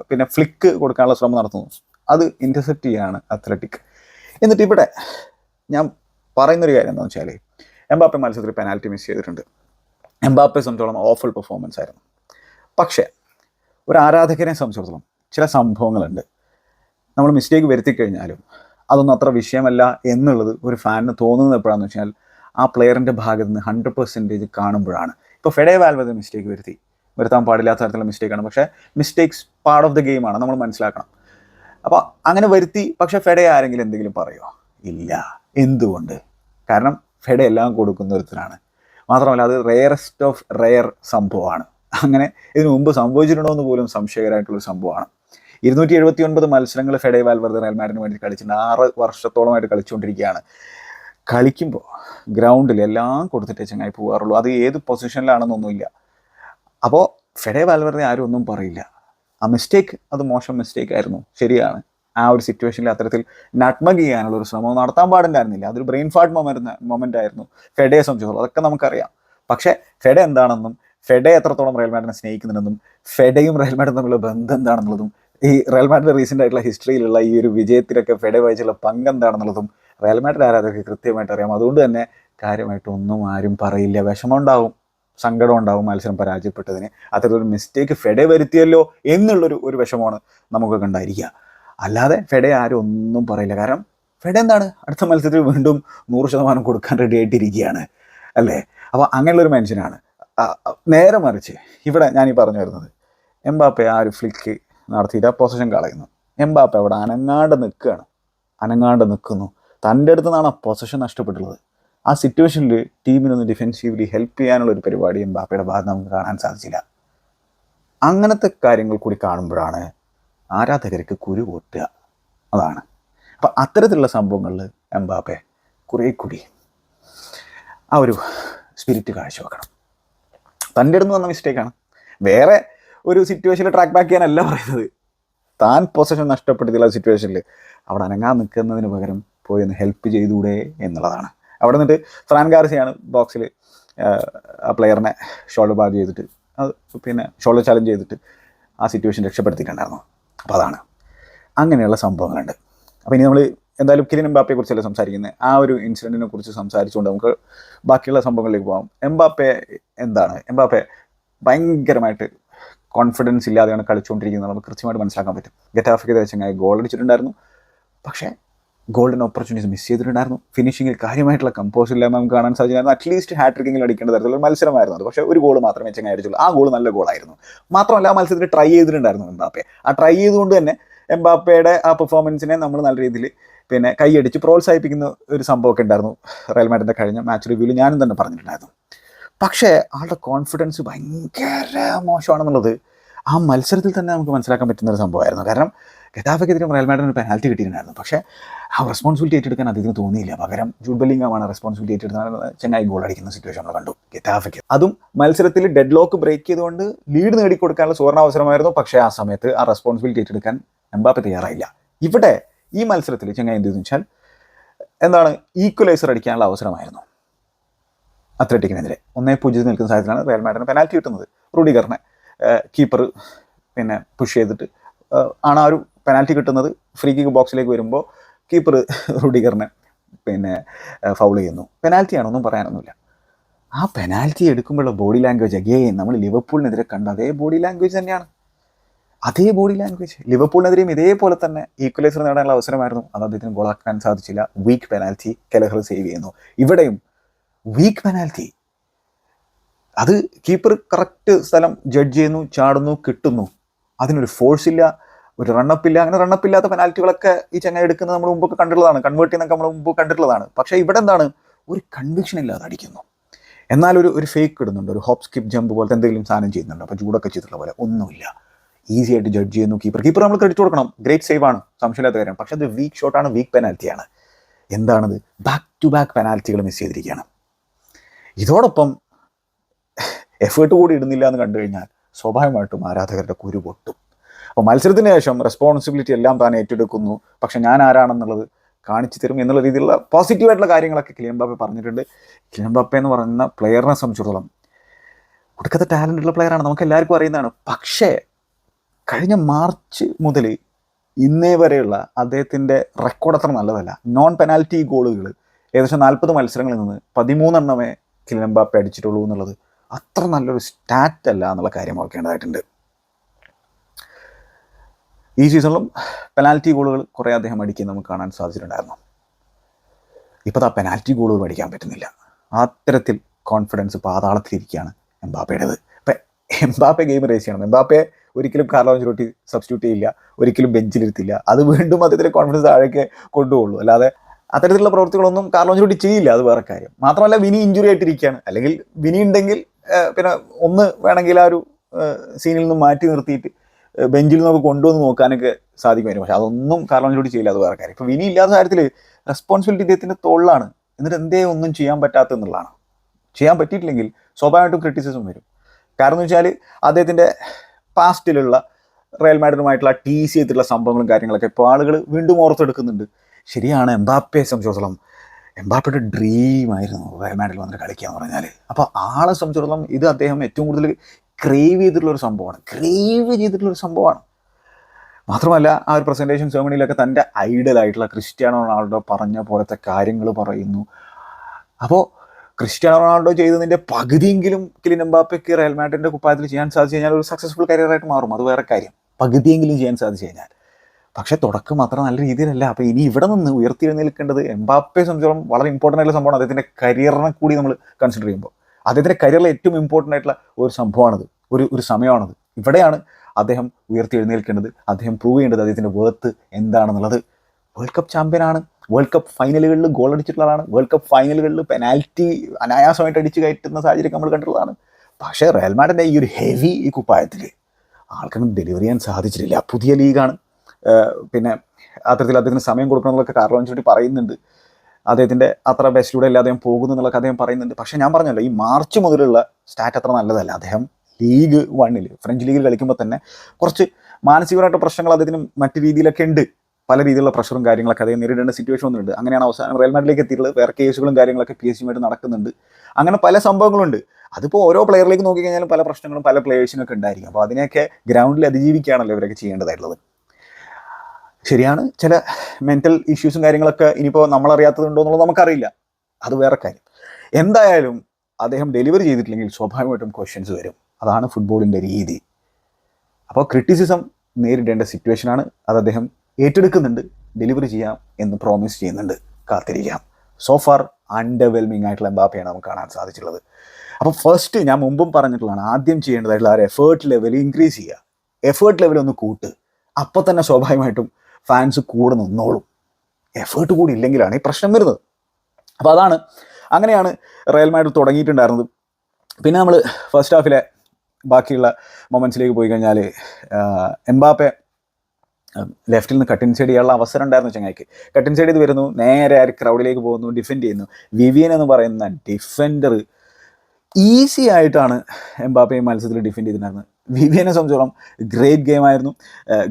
പിന്നെ ഫ്ലിക്ക് കൊടുക്കാനുള്ള ശ്രമം നടത്തുന്നു. അത് ഇന്റർസെപ്റ്റ് ചെയ്യാണ് അത്ലറ്റിക് എന്നിട്ട് ഇവിടെ ഞാൻ പറയുന്നൊരു കാര്യം എന്താണെന്ന് വെച്ചാൽ എംബാപ്പെ മത്സരത്തിൽ പെനാൽറ്റി മിസ് ചെയ്തിട്ടുണ്ട്. എംബാപ്പെ സംബന്ധിച്ചോളം ഓഫൽ പെർഫോമൻസ് ആയിരുന്നു. പക്ഷേ ഒരു ആരാധകരെ സംബന്ധിച്ചിടത്തോളം ചില സംഭവങ്ങളുണ്ട്. നമ്മൾ മിസ്റ്റേക്ക് വരുത്തി കഴിഞ്ഞാലും അതൊന്നും അത്ര വിഷയമല്ല എന്നുള്ളത് ഒരു ഫാനിന് തോന്നുന്നത് എപ്പോഴാണെന്ന് വെച്ചാൽ ആ പ്ലെയറിന്റെ ഭാഗത്ത് നിന്ന് ഹൺഡ്രഡ് പെർസെന്റേജ് കാണുമ്പോഴാണ്. ഇപ്പോൾ ഫെഡേ വാൽവത് മിസ്റ്റേക്ക് വരുത്തി. വരുത്താൻ പാടില്ലാത്ത തരത്തിലുള്ള മിസ്റ്റേക്കാണ് പക്ഷേ മിസ്റ്റേക്സ് പാർട്ട് ഓഫ് ദ ഗെയിമാണ് നമ്മൾ മനസ്സിലാക്കണം. അപ്പോൾ അങ്ങനെ വരുത്തി പക്ഷേ ഫെഡേ ആരെങ്കിലും എന്തെങ്കിലും പറയുമോ ഇല്ല. എന്തുകൊണ്ട്? കാരണം ഫെഡ് എല്ലാം കൊടുക്കുന്ന ഒരുത്തരാണ് മാത്രമല്ല അത് റെയറസ്റ്റ് ഓഫ് റെയർ സംഭവമാണ്. അങ്ങനെ ഇതിനു മുമ്പ് സംഭവിച്ചിട്ടുണ്ടോ എന്ന് പോലും സംശയകരമായിട്ടുള്ളൊരു സംഭവമാണ്. ഇരുന്നൂറ്റി എഴുപത്തി ഒൻപത് മത്സരങ്ങൾ ഫെഡെ വാൽവർദ്ധ റയൽമാരിന് വേണ്ടി കളിച്ചിട്ടുണ്ട്. ആറ് വർഷത്തോളമായിട്ട് കളിച്ചുകൊണ്ടിരിക്കുകയാണ്. കളിക്കുമ്പോൾ ഗ്രൗണ്ടിൽ എല്ലാം കൊടുത്തിട്ടേ ചങ്ങായി പോകാറുള്ളൂ. അത് ഏത് പൊസിഷനിലാണെന്നൊന്നുമില്ല. അപ്പോൾ ഫെഡെ വാൽവർദ്ധെ ആരും ഒന്നും പറയില്ല. ആ മിസ്റ്റേക്ക് അത് മോശം മിസ്റ്റേക്ക് ആയിരുന്നു. ശരിയാണ്. ആ ഒരു സിറ്റുവേഷനിൽ അത്തരത്തിൽ നട്മഗ് ചെയ്യാനുള്ള ഒരു ശ്രമം നടത്താൻ പാടുണ്ടായിരുന്നില്ല അതൊരു ബ്രെയിൻ ഫാട്ട് മൊമെന്റ് മൊമെന്റ് ആയിരുന്നു. ഫെഡയെ സംബന്ധിച്ചോളം അതൊക്കെ നമുക്കറിയാം. പക്ഷേ ഫെഡ എന്താണെന്നും ഫെഡ എത്രത്തോളം റയൽ മാഡിനെ സ്നേഹിക്കുന്നുണ്ടെന്നും ഫെഡയും റയൽ മാഡും തമ്മിലുള്ള ബന്ധം എന്താണെന്നുള്ളതും ഈ റയൽ മാഡിന്റെ റീസെന്റ് ആയിട്ടുള്ള ഹിസ്റ്ററിയിലുള്ള ഈ ഒരു വിജയത്തിലൊക്കെ ഫെഡ വഹിച്ചുള്ള പങ്ക് എന്താണെന്നുള്ളതും റയൽ മാഡിന്റെ ആരാധകർക്ക് കൃത്യമായിട്ട് അറിയാം. അതുകൊണ്ട് തന്നെ കാര്യമായിട്ട് ഒന്നും ആരും പറയില്ല. വിഷമം ഉണ്ടാവും. സങ്കടം ഉണ്ടാവും. മത്സരം പരാജയപ്പെട്ടതിന്. അത്തരത്തിലൊരു മിസ്റ്റേക്ക് ഫെഡേ വരുത്തിയല്ലോ എന്നുള്ളൊരു ഒരു വിഷമമാണ് നമുക്കൊക്കെ ഉണ്ടായിരിക്കുക. അല്ലാതെ ഫെഡെ ആരും ഒന്നും പറയില്ല. കാരണം ഫെഡ എന്താണ്? അടുത്ത മത്സരത്തിൽ വീണ്ടും നൂറ് ശതമാനം കൊടുക്കാൻ റെഡി ആയിട്ടിരിക്കുകയാണ്. അല്ലേ? അപ്പോൾ അങ്ങനെയുള്ളൊരു മനുഷ്യനാണ്. നേരെ മറിച്ച് ഇവിടെ ഞാൻ ഈ പറഞ്ഞു വരുന്നത്. എംബാപ്പെ ആ ഒരു ഫ്ലിക്ക് നടത്തിയിട്ട് ആ പൊസിഷൻ കളയുന്നു. എംബാപ്പെ അവിടെ അനങ്ങാണ്ട് നിൽക്കുകയാണ്. അനങ്ങാണ്ട് നിൽക്കുന്നു. തന്റെ അടുത്ത് നിന്നാണ് ആ പൊസിഷൻ നഷ്ടപ്പെട്ടുള്ളത്. ആ സിറ്റുവേഷനിൽ ടീമിനൊന്ന് ഡിഫെൻസീവ്ലി ഹെൽപ്പ് ചെയ്യാനുള്ള ഒരു പരിപാടി എംബാപ്പയുടെ ഭാഗത്ത് നമുക്ക് കാണാൻ സാധിച്ചില്ല. അങ്ങനത്തെ കാര്യങ്ങൾ കൂടി കാണുമ്പോഴാണ് ആരാധകർക്ക് കുരു പൊട്ടുക അതാണ്. അപ്പം അത്തരത്തിലുള്ള സംഭവങ്ങളിൽ എംബാപ്പെ കുറേ കൂടി ആ ഒരു സ്പിരിറ്റ് കാഴ്ചവെക്കണം തന്റെ അടുത്ത് വന്ന മിസ്റ്റേക്കാണ് വേറെ ഒരു സിറ്റുവേഷനിൽ ട്രാക്ക് ബാക്ക് ചെയ്യാനല്ല പറയുന്നത്. താൻ പൊസിഷൻ നഷ്ടപ്പെടുത്തിയുള്ള സിറ്റുവേഷനിൽ അവിടെ അനങ്ങാൻ നിൽക്കുന്നതിന് പകരം പോയി ഒന്ന് ഹെൽപ്പ് ചെയ്തുകൂടെ എന്നുള്ളതാണ്. അവിടെ നിന്നിട്ട് ഫ്രാൻ ഗാർസിയാണ് ബോക്സിൽ ആ പ്ലെയറിനെ ഷോൾഡർ ബാഗ് ചെയ്തിട്ട് അത് പിന്നെ ഷോൾഡർ ചാലഞ്ച് ചെയ്തിട്ട് ആ സിറ്റുവേഷൻ രക്ഷപ്പെടുത്തിയിട്ടുണ്ടായിരുന്നു. അപ്പോൾ അതാണ്. അങ്ങനെയുള്ള സംഭവങ്ങളുണ്ട്. അപ്പോൾ ഇനി നമ്മൾ എന്തായാലും കിലിൻ എംബാപ്പയെ കുറിച്ചല്ല സംസാരിക്കുന്നത് ആ ഒരു ഇൻസിഡന്റിനെ കുറിച്ച് സംസാരിച്ചുകൊണ്ട് നമുക്ക് ബാക്കിയുള്ള സംഭവങ്ങളിലേക്ക് പോകാം എംബാപ്പെ എന്താണ്? എംബാപ്പെ ഭയങ്കരമായിട്ട് കോൺഫിഡൻസ് ഇല്ലാതെയാണ് കളിച്ചുകൊണ്ടിരിക്കുന്നത് നമുക്ക് കൃത്യമായിട്ട് മനസ്സിലാക്കാൻ പറ്റും. ഗെറ്റാഫിക്ക് വെച്ചങ്ങായി ഗോൾ അടിച്ചിട്ടുണ്ടായിരുന്നു. പക്ഷേ ഗോൾഡൻ ഓപ്പർച്യൂണിറ്റീസ് മിസ് ചെയ്തിട്ടുണ്ടായിരുന്നു. ഫിനിഷിങ്ങിൽ കാര്യമായിട്ടുള്ള കമ്പോസ് ഇല്ലാതെ നമുക്ക് കാണാൻ സാധിച്ചിരുന്നു അറ്റ്ലീസ്റ്റ് ഹാട്രിക്കിങ്ങിൽ അടിക്കേണ്ട തരത്തിലുള്ള മത്സരമായിരുന്നു അത് പക്ഷേ ഒരു ഗോൾ മാത്രമേ ചെങ്ങായി അടിച്ചുള്ളൂ. ആ ഗോൾ നല്ല ഗോളായിരുന്നു മാത്രമല്ല ആ മത്സരത്തിൽ ട്രൈ ചെയ്തിട്ടുണ്ടായിരുന്നു എംബാപ്പെ. ആ ട്രൈ ചെയ്തുകൊണ്ട് തന്നെ എംബാപ്പയുടെ ആ പെർഫോമൻസിനെ നമ്മൾ നല്ല രീതിയിൽ പിന്നെ കൈയടിച്ച് പ്രോത്സാഹിപ്പിക്കുന്ന ഒരു സംഭവമൊക്കെ ഉണ്ടായിരുന്നു റയൽ കഴിഞ്ഞ മാച്ച് റിവ്യൂവിൽ ഞാനും തന്നെ പറഞ്ഞിട്ടുണ്ടായിരുന്നു. പക്ഷേ ആളുടെ കോൺഫിഡൻസ് ഭയങ്കര മോശമാണെന്നുള്ളത് ആ മത്സരത്തിൽ തന്നെ നമുക്ക് മനസ്സിലാക്കാൻ പറ്റുന്ന ഒരു സംഭവമായിരുന്നു. കാരണം ഗതാഫയ്ക്കെതിരെ റയൽ മാഡിന് പെനാൽറ്റി കിട്ടിയിട്ടുണ്ടായിരുന്നു. പക്ഷേ ആ റെസ്പോൺസിബിലിറ്റി ഏറ്റെടുക്കാൻ അദ്ദേഹത്തിന് തോന്നിയില്ല. പകരം ജൂഡ് ബെല്ലിംഗമാണ് റെസ്പോൺസിബിലിറ്റി ഏറ്റെടുക്കുന്നത് ചെന്നൈ ഗോൾ അടിക്കുന്ന സിറ്റുവേഷൻ നമ്മൾ കണ്ടു. ഗെറ്റാഫയ്ക്ക്. അതും മത്സരത്തിൽ ഡെഡ് ലോക്ക് ബ്രേക്ക് ചെയ്തുകൊണ്ട് ലീഡ് നേടിക്കൊടുക്കാനുള്ള സുവർണ അവസരമായിരുന്നു പക്ഷേ ആ സമയത്ത് ആ റെസ്പോൺസിബിലിറ്റി ഏറ്റെടുക്കാൻ എംബാപ്പ തയ്യാറായില്ല. ഇവിടെ ഈ മത്സരത്തിൽ ചെങ്ങായി എന്ത് വെച്ചാൽ എന്താണ് ഈക്വലൈസർ അടിക്കാനുള്ള അവസരമായിരുന്നു. അത്ലറ്റിക്കിനെതിരെ. ഒന്നേ പൂജ്യത്തിൽ നിൽക്കുന്ന സാഹചര്യത്തിലാണ് റയൽ മാഡ്രിഡിന് പെനാൽറ്റി കിട്ടുന്നത്. റൂഡിഗറിനെ കീപ്പർ പിന്നെ പുഷ് ചെയ്തിട്ട് ആണ് ആ ഒരു പെനാൽറ്റി കിട്ടുന്നത്. ഫ്രീ കിക്ക് ബോക്സിലേക്ക് വരുമ്പോൾ കീപ്പർ [laughs] റുഡികറിനെ പിന്നെ ഫൗൾ ചെയ്യുന്നു. പെനാൽറ്റിയാണ് ഒന്നും പറയാനൊന്നുമില്ല. ആ പെനാൽറ്റി എടുക്കുമ്പോഴുള്ള ബോഡി ലാംഗ്വേജ് അഗെയിൻ നമ്മൾ ലിവർപൂളിനെതിരെ കണ്ട അതേ ബോഡി ലാംഗ്വേജ് തന്നെയാണ്. അതേ ബോഡി ലാംഗ്വേജ് ലിവർപൂളിനെതിരെയും ഇതേപോലെ തന്നെ ഈക്വലൈസർ നേടാനുള്ള അവസരമായിരുന്നു. അത് അദ്ദേഹത്തിന് ഗോളാക്കാൻ സാധിച്ചില്ല. വീക്ക് പെനാൽറ്റി കെലഹർ സേവ് ചെയ്യുന്നു. ഇവിടെയും വീക്ക് പെനാൽറ്റി അത് കീപ്പർ കറക്റ്റ് സ്ഥലം ജഡ്ജ് ചെയ്യുന്നു ചാടുന്നു കിട്ടുന്നു. അതിനൊരു ഫോഴ്സ് ഇല്ല. ഒരു റണ്ണപ്പ് ഇല്ല അങ്ങനെ റണ്ണപ്പ് ഇല്ലാത്ത പെനാൽറ്റികളൊക്കെ ഈ ചങ്ങായി എടുക്കുന്നത് നമ്മൾ മുമ്പൊക്കെ കണ്ടിട്ടുള്ളതാണ്. കൺവേർട്ട് ചെയ്യുന്നൊക്കെ നമ്മൾ മുമ്പ് കണ്ടിട്ടുള്ളതാണ്. പക്ഷേ ഇവിടെ എന്താണ്? ഒരു കൺവിക്ഷൻ ഇല്ലാതെ അടിക്കുന്നു. എന്നാൽ ഒരു ഒരു ഫേക്ക് ഇടുന്നുണ്ട്. ഒരു ഹോപ്പ് സ്കിപ്പ് ജമ്പ് പോലത്തെ എന്തെങ്കിലും സാധനം ചെയ്യുന്നുണ്ട്. അപ്പോൾ ചൂടൊക്കെ ചെയ്തിട്ടുള്ള പോലെ ഒന്നുമില്ല. ഈസി ആയിട്ട് ജഡ്ജ് ചെയ്യുന്നു. കീപ്പർ കീപ്പർ നമ്മൾ ക്രെഡിറ്റ് കൊടുക്കണം. ഗ്രേറ്റ് സേവ് ആണ്. സംശയമില്ലാത്ത കാര്യം. പക്ഷേ അത് വീക്ക് ഷോട്ടാണ് വീക്ക് പെനാൽറ്റിയാണ് എന്താണത്? ബാക്ക് ടു ബാക്ക് പെനാൽറ്റികൾ മിസ് ചെയ്തിരിക്കുകയാണ്. ഇതോടൊപ്പം എഫേർട്ട് കൂടി ഇടുന്നില്ല എന്ന് കണ്ടു കഴിഞ്ഞാൽ സ്വാഭാവികമായിട്ടും ആരാധകരുടെ കുരു പൊട്ടും. അപ്പോൾ മത്സരത്തിന് ശേഷം റെസ്പോൺസിബിലിറ്റി എല്ലാം താൻ ഏറ്റെടുക്കുന്നു. പക്ഷെ ഞാൻ ആരാണെന്നുള്ളത് കാണിച്ചു തരും എന്നുള്ള രീതിയിലുള്ള പോസിറ്റീവായിട്ടുള്ള കാര്യങ്ങളൊക്കെ കിലിയംബാപ്പെ പറഞ്ഞിട്ടുണ്ട്. കിലിയംബാപ്പെ എന്ന് പറയുന്ന പ്ലെയറിനെ സംബന്ധിച്ചിടത്തോളം ഒടുക്കത്തെ ടാലന്റ് ഉള്ള പ്ലെയറാണ് നമുക്ക് എല്ലാവർക്കും അറിയുന്നതാണ്. പക്ഷേ കഴിഞ്ഞ മാർച്ച് മുതൽ ഇന്നേ വരെയുള്ള അദ്ദേഹത്തിന്റെ റെക്കോർഡ് അത്ര നല്ലതല്ല. നോൺ പെനാൽറ്റി ഗോളുകൾ ഏകദേശം നാൽപ്പത് മത്സരങ്ങളിൽ നിന്ന് പതിമൂന്നെണ്ണമേ കിലിയംബാപ്പെ അടിച്ചിട്ടുള്ളൂ എന്നുള്ളത് അത്ര നല്ലൊരു സ്റ്റാറ്റ് അല്ല എന്നുള്ള കാര്യം ഓർക്കേണ്ടതായിട്ടുണ്ട്. ഈ സീസണിലും പെനാൽറ്റി ഗോളുകൾ കുറേ അദ്ദേഹം അടിക്കുന്നത് നമുക്ക് കാണാൻ സാധിച്ചിട്ടുണ്ടായിരുന്നു. ഇപ്പോൾ ആ പെനാൽറ്റി ഗോളുകൾ അടിക്കാൻ പറ്റുന്നില്ല. അത്തരത്തിൽ കോൺഫിഡൻസ് പാതാളത്തിലിരിക്കുകയാണ് എംബാപ്പയുടേത് ഇപ്പം എംബാപ്പെ ഗെയിം റേസ് ചെയ്യണം. എംബാപ്പെ ഒരിക്കലും കാർലോ അഞ്ചലോട്ടി സബ്സ്റ്റിറ്റ്യൂട്ട് ചെയ്യില്ല. ഒരിക്കലും ബെഞ്ചിലിരുത്തില്ല. അത് വീണ്ടും അദ്ദേഹത്തിന്റെ കോൺഫിഡൻസ് താഴേക്ക് കൊണ്ടുപോകുള്ളൂ അല്ലാതെ അത്തരത്തിലുള്ള പ്രവൃത്തികളൊന്നും കാർലോ അഞ്ചലോട്ടി ചെയ്യില്ല. അത് വേറെ കാര്യം. മാത്രമല്ല വിനി ഇഞ്ചുറി ആയിട്ടിരിക്കുകയാണ്. അല്ലെങ്കിൽ വിനി ഉണ്ടെങ്കിൽ പിന്നെ ഒന്ന് വേണമെങ്കിൽ ആ ഒരു സീനിൽ നിന്ന് മാറ്റി നിർത്തിയിട്ട് ബെഞ്ചിൽ നിന്നൊക്കെ കൊണ്ടുവന്ന് നോക്കാനൊക്കെ സാധിക്കുമായിരുന്നു പക്ഷെ അതൊന്നും കാർലോ അഞ്ചലോട്ടി ചെയ്യില്ല അത് വേറെ കാര്യം. ഇപ്പോൾ വിനി ഇല്ലാത്ത കാര്യത്തിൽ റെസ്പോൺസിബിലിറ്റി ഇദ്ദേഹത്തിന്റെ തോളിലാണ്. എന്നിട്ട് എന്തേ ഒന്നും ചെയ്യാൻ പറ്റാത്ത എന്നുള്ളതാണ്. ചെയ്യാൻ പറ്റിയിട്ടില്ലെങ്കിൽ സ്വാഭാവികമായിട്ടും ക്രിറ്റിസിസം വരും. കാരണം എന്ന് വെച്ചാൽ അദ്ദേഹത്തിന്റെ പാസ്റ്റിലുള്ള റയൽ മാഡ്രിഡുമായിട്ടുള്ള ടി സി ചെയ്തിട്ടുള്ള സംഭവങ്ങളും കാര്യങ്ങളൊക്കെ ഇപ്പോൾ ആളുകൾ വീണ്ടും ഓർത്തെടുക്കുന്നുണ്ട്. ശരിയാണ് എംബാപ്പയെ സംബന്ധിച്ചിടത്തോളം എംബാപ്പയുടെ ഡ്രീമായിരുന്നു റയൽ മാഡ്രിഡിൽ വന്നിട്ട് കളിക്കുക എന്ന് പറഞ്ഞാൽ അപ്പോൾ ആളെ സംബന്ധിച്ചിടത്തോളം ഇത് അദ്ദേഹം ഏറ്റവും കൂടുതൽ ക്രേവ് ചെയ്തിട്ടുള്ള ഒരു സംഭവമാണ്. ക്രേവ് ചെയ്തിട്ടുള്ള ഒരു സംഭവമാണ്. മാത്രമല്ല ആ ഒരു പ്രസന്റേഷൻ സെറമണിയിലൊക്കെ തന്റെ ഐഡലായിട്ടുള്ള ക്രിസ്ത്യാനോ റൊണാൾഡോ പറഞ്ഞ പോലത്തെ കാര്യങ്ങൾ പറയുന്നു. അപ്പോൾ ക്രിസ്ത്യാനോ റൊണാൾഡോ ചെയ്തതിന്റെ പകുതിയെങ്കിലും കിലിൻ എംബാപ്പയ്ക്ക് റയൽ മാഡ്രിഡിന്റെ കുപ്പായത്തിൽ ചെയ്യാൻ സാധിച്ചു കഴിഞ്ഞാൽ ഒരു സക്സസ്ഫുൾ കരിയറായിട്ട് മാറും. അത് വേറെ കാര്യം. പകുതിയെങ്കിലും ചെയ്യാൻ സാധിച്ചു കഴിഞ്ഞാൽ. പക്ഷേ തുടക്കം മാത്രം നല്ല രീതിയിലല്ല. അപ്പോൾ ഇനി ഇവിടെ നിന്ന് ഉയർത്തി നിൽക്കേണ്ടത് എംബാപ്പയെ സംബന്ധിച്ചോളം വളരെ ഇമ്പോർട്ടന്റ് ആയിട്ടുള്ള സംഭവമാണ്. അദ്ദേഹത്തിന്റെ കരിയറിനെ കൂടി നമ്മൾ കൺസിഡർ ചെയ്യുമ്പോൾ. അദ്ദേഹത്തിന്റെ കരിയറിലെ ഏറ്റവും ഇമ്പോർട്ടന്റ് ആയിട്ടുള്ള ഒരു സംഭവമാണത്. ഒരു ഒരു സമയമാണത്. ഇവിടെയാണ് അദ്ദേഹം ഉയർത്തി എഴുന്നേൽക്കേണ്ടത് അദ്ദേഹം പ്രൂവ് ചെയ്യേണ്ടത് അദ്ദേഹത്തിന്റെ വേർത്ത് എന്താണെന്നുള്ളത്. വേൾഡ് കപ്പ് ചാമ്പ്യനാണ് വേൾഡ് കപ്പ് ഫൈനലുകളിൽ ഗോൾ അടിച്ചിട്ടുള്ളതാണ് വേൾഡ് കപ്പ് ഫൈനലുകളിൽ പെനാൽറ്റി അനായാസമായിട്ട് അടിച്ച് കയറ്റുന്ന സാഹചര്യം നമ്മൾ കണ്ടിട്ടുള്ളതാണ്. പക്ഷേ റയൽ മാഡിന്റെ ഈ ഒരു ഹെവി ഈ കുപ്പായത്തിൽ ആൾക്കൊന്നും ഡെലിവറി ചെയ്യാൻ സാധിച്ചിട്ടില്ല. പുതിയ ലീഗാണ് പിന്നെ അത്തരത്തിൽ അദ്ദേഹത്തിന് സമയം കൊടുക്കണം എന്നൊക്കെ കാർലോ അഞ്ചോട്ടി പറയുന്നുണ്ട്. അദ്ദേഹത്തിന്റെ അത്ര ബെസ്റ്റിലൂടെ അല്ല അദ്ദേഹം പോകുന്നു എന്നുള്ളതൊക്കെ അദ്ദേഹം പറയുന്നുണ്ട്. പക്ഷേ ഞാൻ പറഞ്ഞല്ലോ ഈ മാർച്ച് മുതലുള്ള സ്റ്റാറ്റ് അത്ര നല്ലതല്ല. അദ്ദേഹം ലീഗ് വണ്ണിൽ ഫ്രഞ്ച് ലീഗിൽ കളിക്കുമ്പോൾ തന്നെ കുറച്ച് മാനസികമായിട്ട് പ്രശ്നങ്ങൾ അദ്ദേഹത്തിന് മറ്റു രീതിയിലൊക്കെ ഉണ്ട്. പല രീതിയിലുള്ള പ്രഷറും കാര്യങ്ങളൊക്കെ അദ്ദേഹം നേരിടേണ്ട സിറ്റുവേഷൻ ഒന്നുണ്ട് അങ്ങനെയാണ് അവസാനം റയൽ എത്തിയിട്ടുള്ളത്. വേറെ കേസുകളും കാര്യങ്ങളൊക്കെ പി എസ് സിയുമായിട്ട് നടക്കുന്നുണ്ട്. അങ്ങനെ പല സംഭവങ്ങളുണ്ട്. അതിപ്പോൾ ഓരോ പ്ലെയറിലേക്ക് നോക്കിക്കഴിഞ്ഞാലും പല പ്രശ്നങ്ങളും പല പ്ലേയേഴ്സിനൊക്കെ ഉണ്ടായിരിക്കും. അപ്പോൾ അതിനെയൊക്കെ ഗ്രൗണ്ടിൽ അതിജീവിക്കുകയാണല്ലോ ഇവരൊക്കെ ചെയ്യേണ്ടതായിട്ടുള്ളത്. ശരിയാണ്. ചില മെന്റൽ ഇഷ്യൂസും കാര്യങ്ങളൊക്കെ ഇനിയിപ്പോൾ നമ്മളറിയാത്തതുണ്ടോ എന്നുള്ളത് നമുക്കറിയില്ല. അത് വേറെ കാര്യം. എന്തായാലും അദ്ദേഹം ഡെലിവറി ചെയ്തിട്ടില്ലെങ്കിൽ സ്വാഭാവികമായിട്ടും ക്വസ്റ്റ്യൻസ് വരും. അതാണ് ഫുട്ബോളിന്റെ രീതി. അപ്പോൾ ക്രിറ്റിസിസം നേരിടേണ്ട സിറ്റുവേഷനാണ് അത് അദ്ദേഹം ഏറ്റെടുക്കുന്നുണ്ട്. ഡെലിവറി ചെയ്യാം എന്ന് പ്രോമിസ് ചെയ്യുന്നുണ്ട്. കാത്തിരിക്കാം. സോ ഫാർ ആയിട്ടുള്ള എംബാപ്പയാണ് നമുക്ക് കാണാൻ സാധിച്ചിട്ടുള്ളത്. അപ്പോൾ ഫസ്റ്റ് ഞാൻ മുമ്പും പറഞ്ഞിട്ടുള്ളതാണ്. ആദ്യം ചെയ്യേണ്ടതായിട്ടുള്ള ആ എഫേർട്ട് ലെവൽ ഇൻക്രീസ് ചെയ്യുക. എഫേർട്ട് ലെവൽ ഒന്ന് കൂട്ട്. അപ്പോൾ തന്നെ സ്വാഭാവികമായിട്ടും ഫാൻസ് കൂടെ നിന്നോളും. എഫേർട്ട് കൂടി ഇല്ലെങ്കിലാണ് ഈ പ്രശ്നം വരുന്നത്. അപ്പോൾ അതാണ് അങ്ങനെയാണ് റയൽ മാഡ്രിഡ് തുടങ്ങിയിട്ടുണ്ടായിരുന്നത്. പിന്നെ നമ്മൾ ഫസ്റ്റ് ഹാഫിലെ ബാക്കിയുള്ള മൊമെന്റ്സിലേക്ക് പോയി കഴിഞ്ഞാൽ എംബാപ്പെ ലെഫ്റ്റിൽ നിന്ന് കട്ടിൻ സൈഡ് ചെയ്യാനുള്ള അവസരം ഉണ്ടായിരുന്നു ചങ്ങായിക്ക്. കട്ടിൻ സൈഡ് ചെയ്ത് വരുന്നു നേരെ ആ ക്രൗഡിലേക്ക് പോകുന്നു ഡിഫെൻഡ് ചെയ്യുന്നു. വിവിയൻ എന്ന് പറയുന്ന ഡിഫൻഡർ ഈസി ആയിട്ടാണ് എംബാപ്പയും മത്സരത്തിൽ ഡിഫെൻഡ് ചെയ്തിട്ടുണ്ടായിരുന്നത്. വിവിയനെ സംബന്ധിച്ചോളം ഗ്രേറ്റ് ഗെയിം ആയിരുന്നു.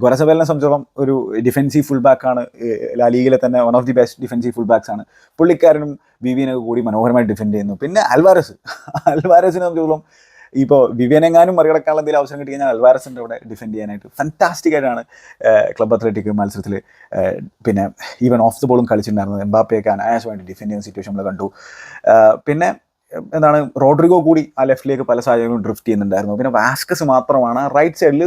ഗൊരസബലിനെ സംബന്ധിച്ചോളം ഒരു ഡിഫെൻസീവ് ഫുൾ ബാക്കാണ് ലീഗിലെ തന്നെ one of the best defensive full backs ആണ്. പുള്ളിക്കാരനും വിവിയനൊക്കെ കൂടി മനോഹരമായി ഡിഫെൻഡ് ചെയ്യുന്നു. പിന്നെ അൽവാരസ്. [laughs] അൽവാരസിനെ സംബന്ധിച്ചോളം ഇപ്പോൾ വിവിയനെങ്ങാനും മറികടക്കാനുള്ള എന്തെങ്കിലും അവസരം കിട്ടി കഴിഞ്ഞാൽ അൽവാരസിന്റെ അവിടെ ഡിഫെൻഡ് ചെയ്യാനായിട്ട് ഫാന്റാസ്റ്റിക് ആയിട്ടാണ് ക്ലബ് അത്ലറ്റിക് മത്സരത്തിൽ പിന്നെ ഈവൻ ഓഫ് ദ ബോളും കളിച്ചിട്ടുണ്ടായിരുന്നത് എംബാപ്പയൊക്കെ അനായാസമായിട്ട് ഡിഫെൻഡ് ചെയ്യുന്ന സിറ്റുവേഷൻ നമ്മൾ കണ്ടു. പിന്നെ എന്താണ് റോഡ്രിഗോ കൂടി ആ ലെഫ്റ്റിലേക്ക് പല സാഹചര്യങ്ങളും ഡ്രിഫ്റ്റ് ചെയ്യുന്നുണ്ടായിരുന്നു. പിന്നെ വാസ്കസ് മാത്രമാണ് റൈറ്റ് സൈഡിൽ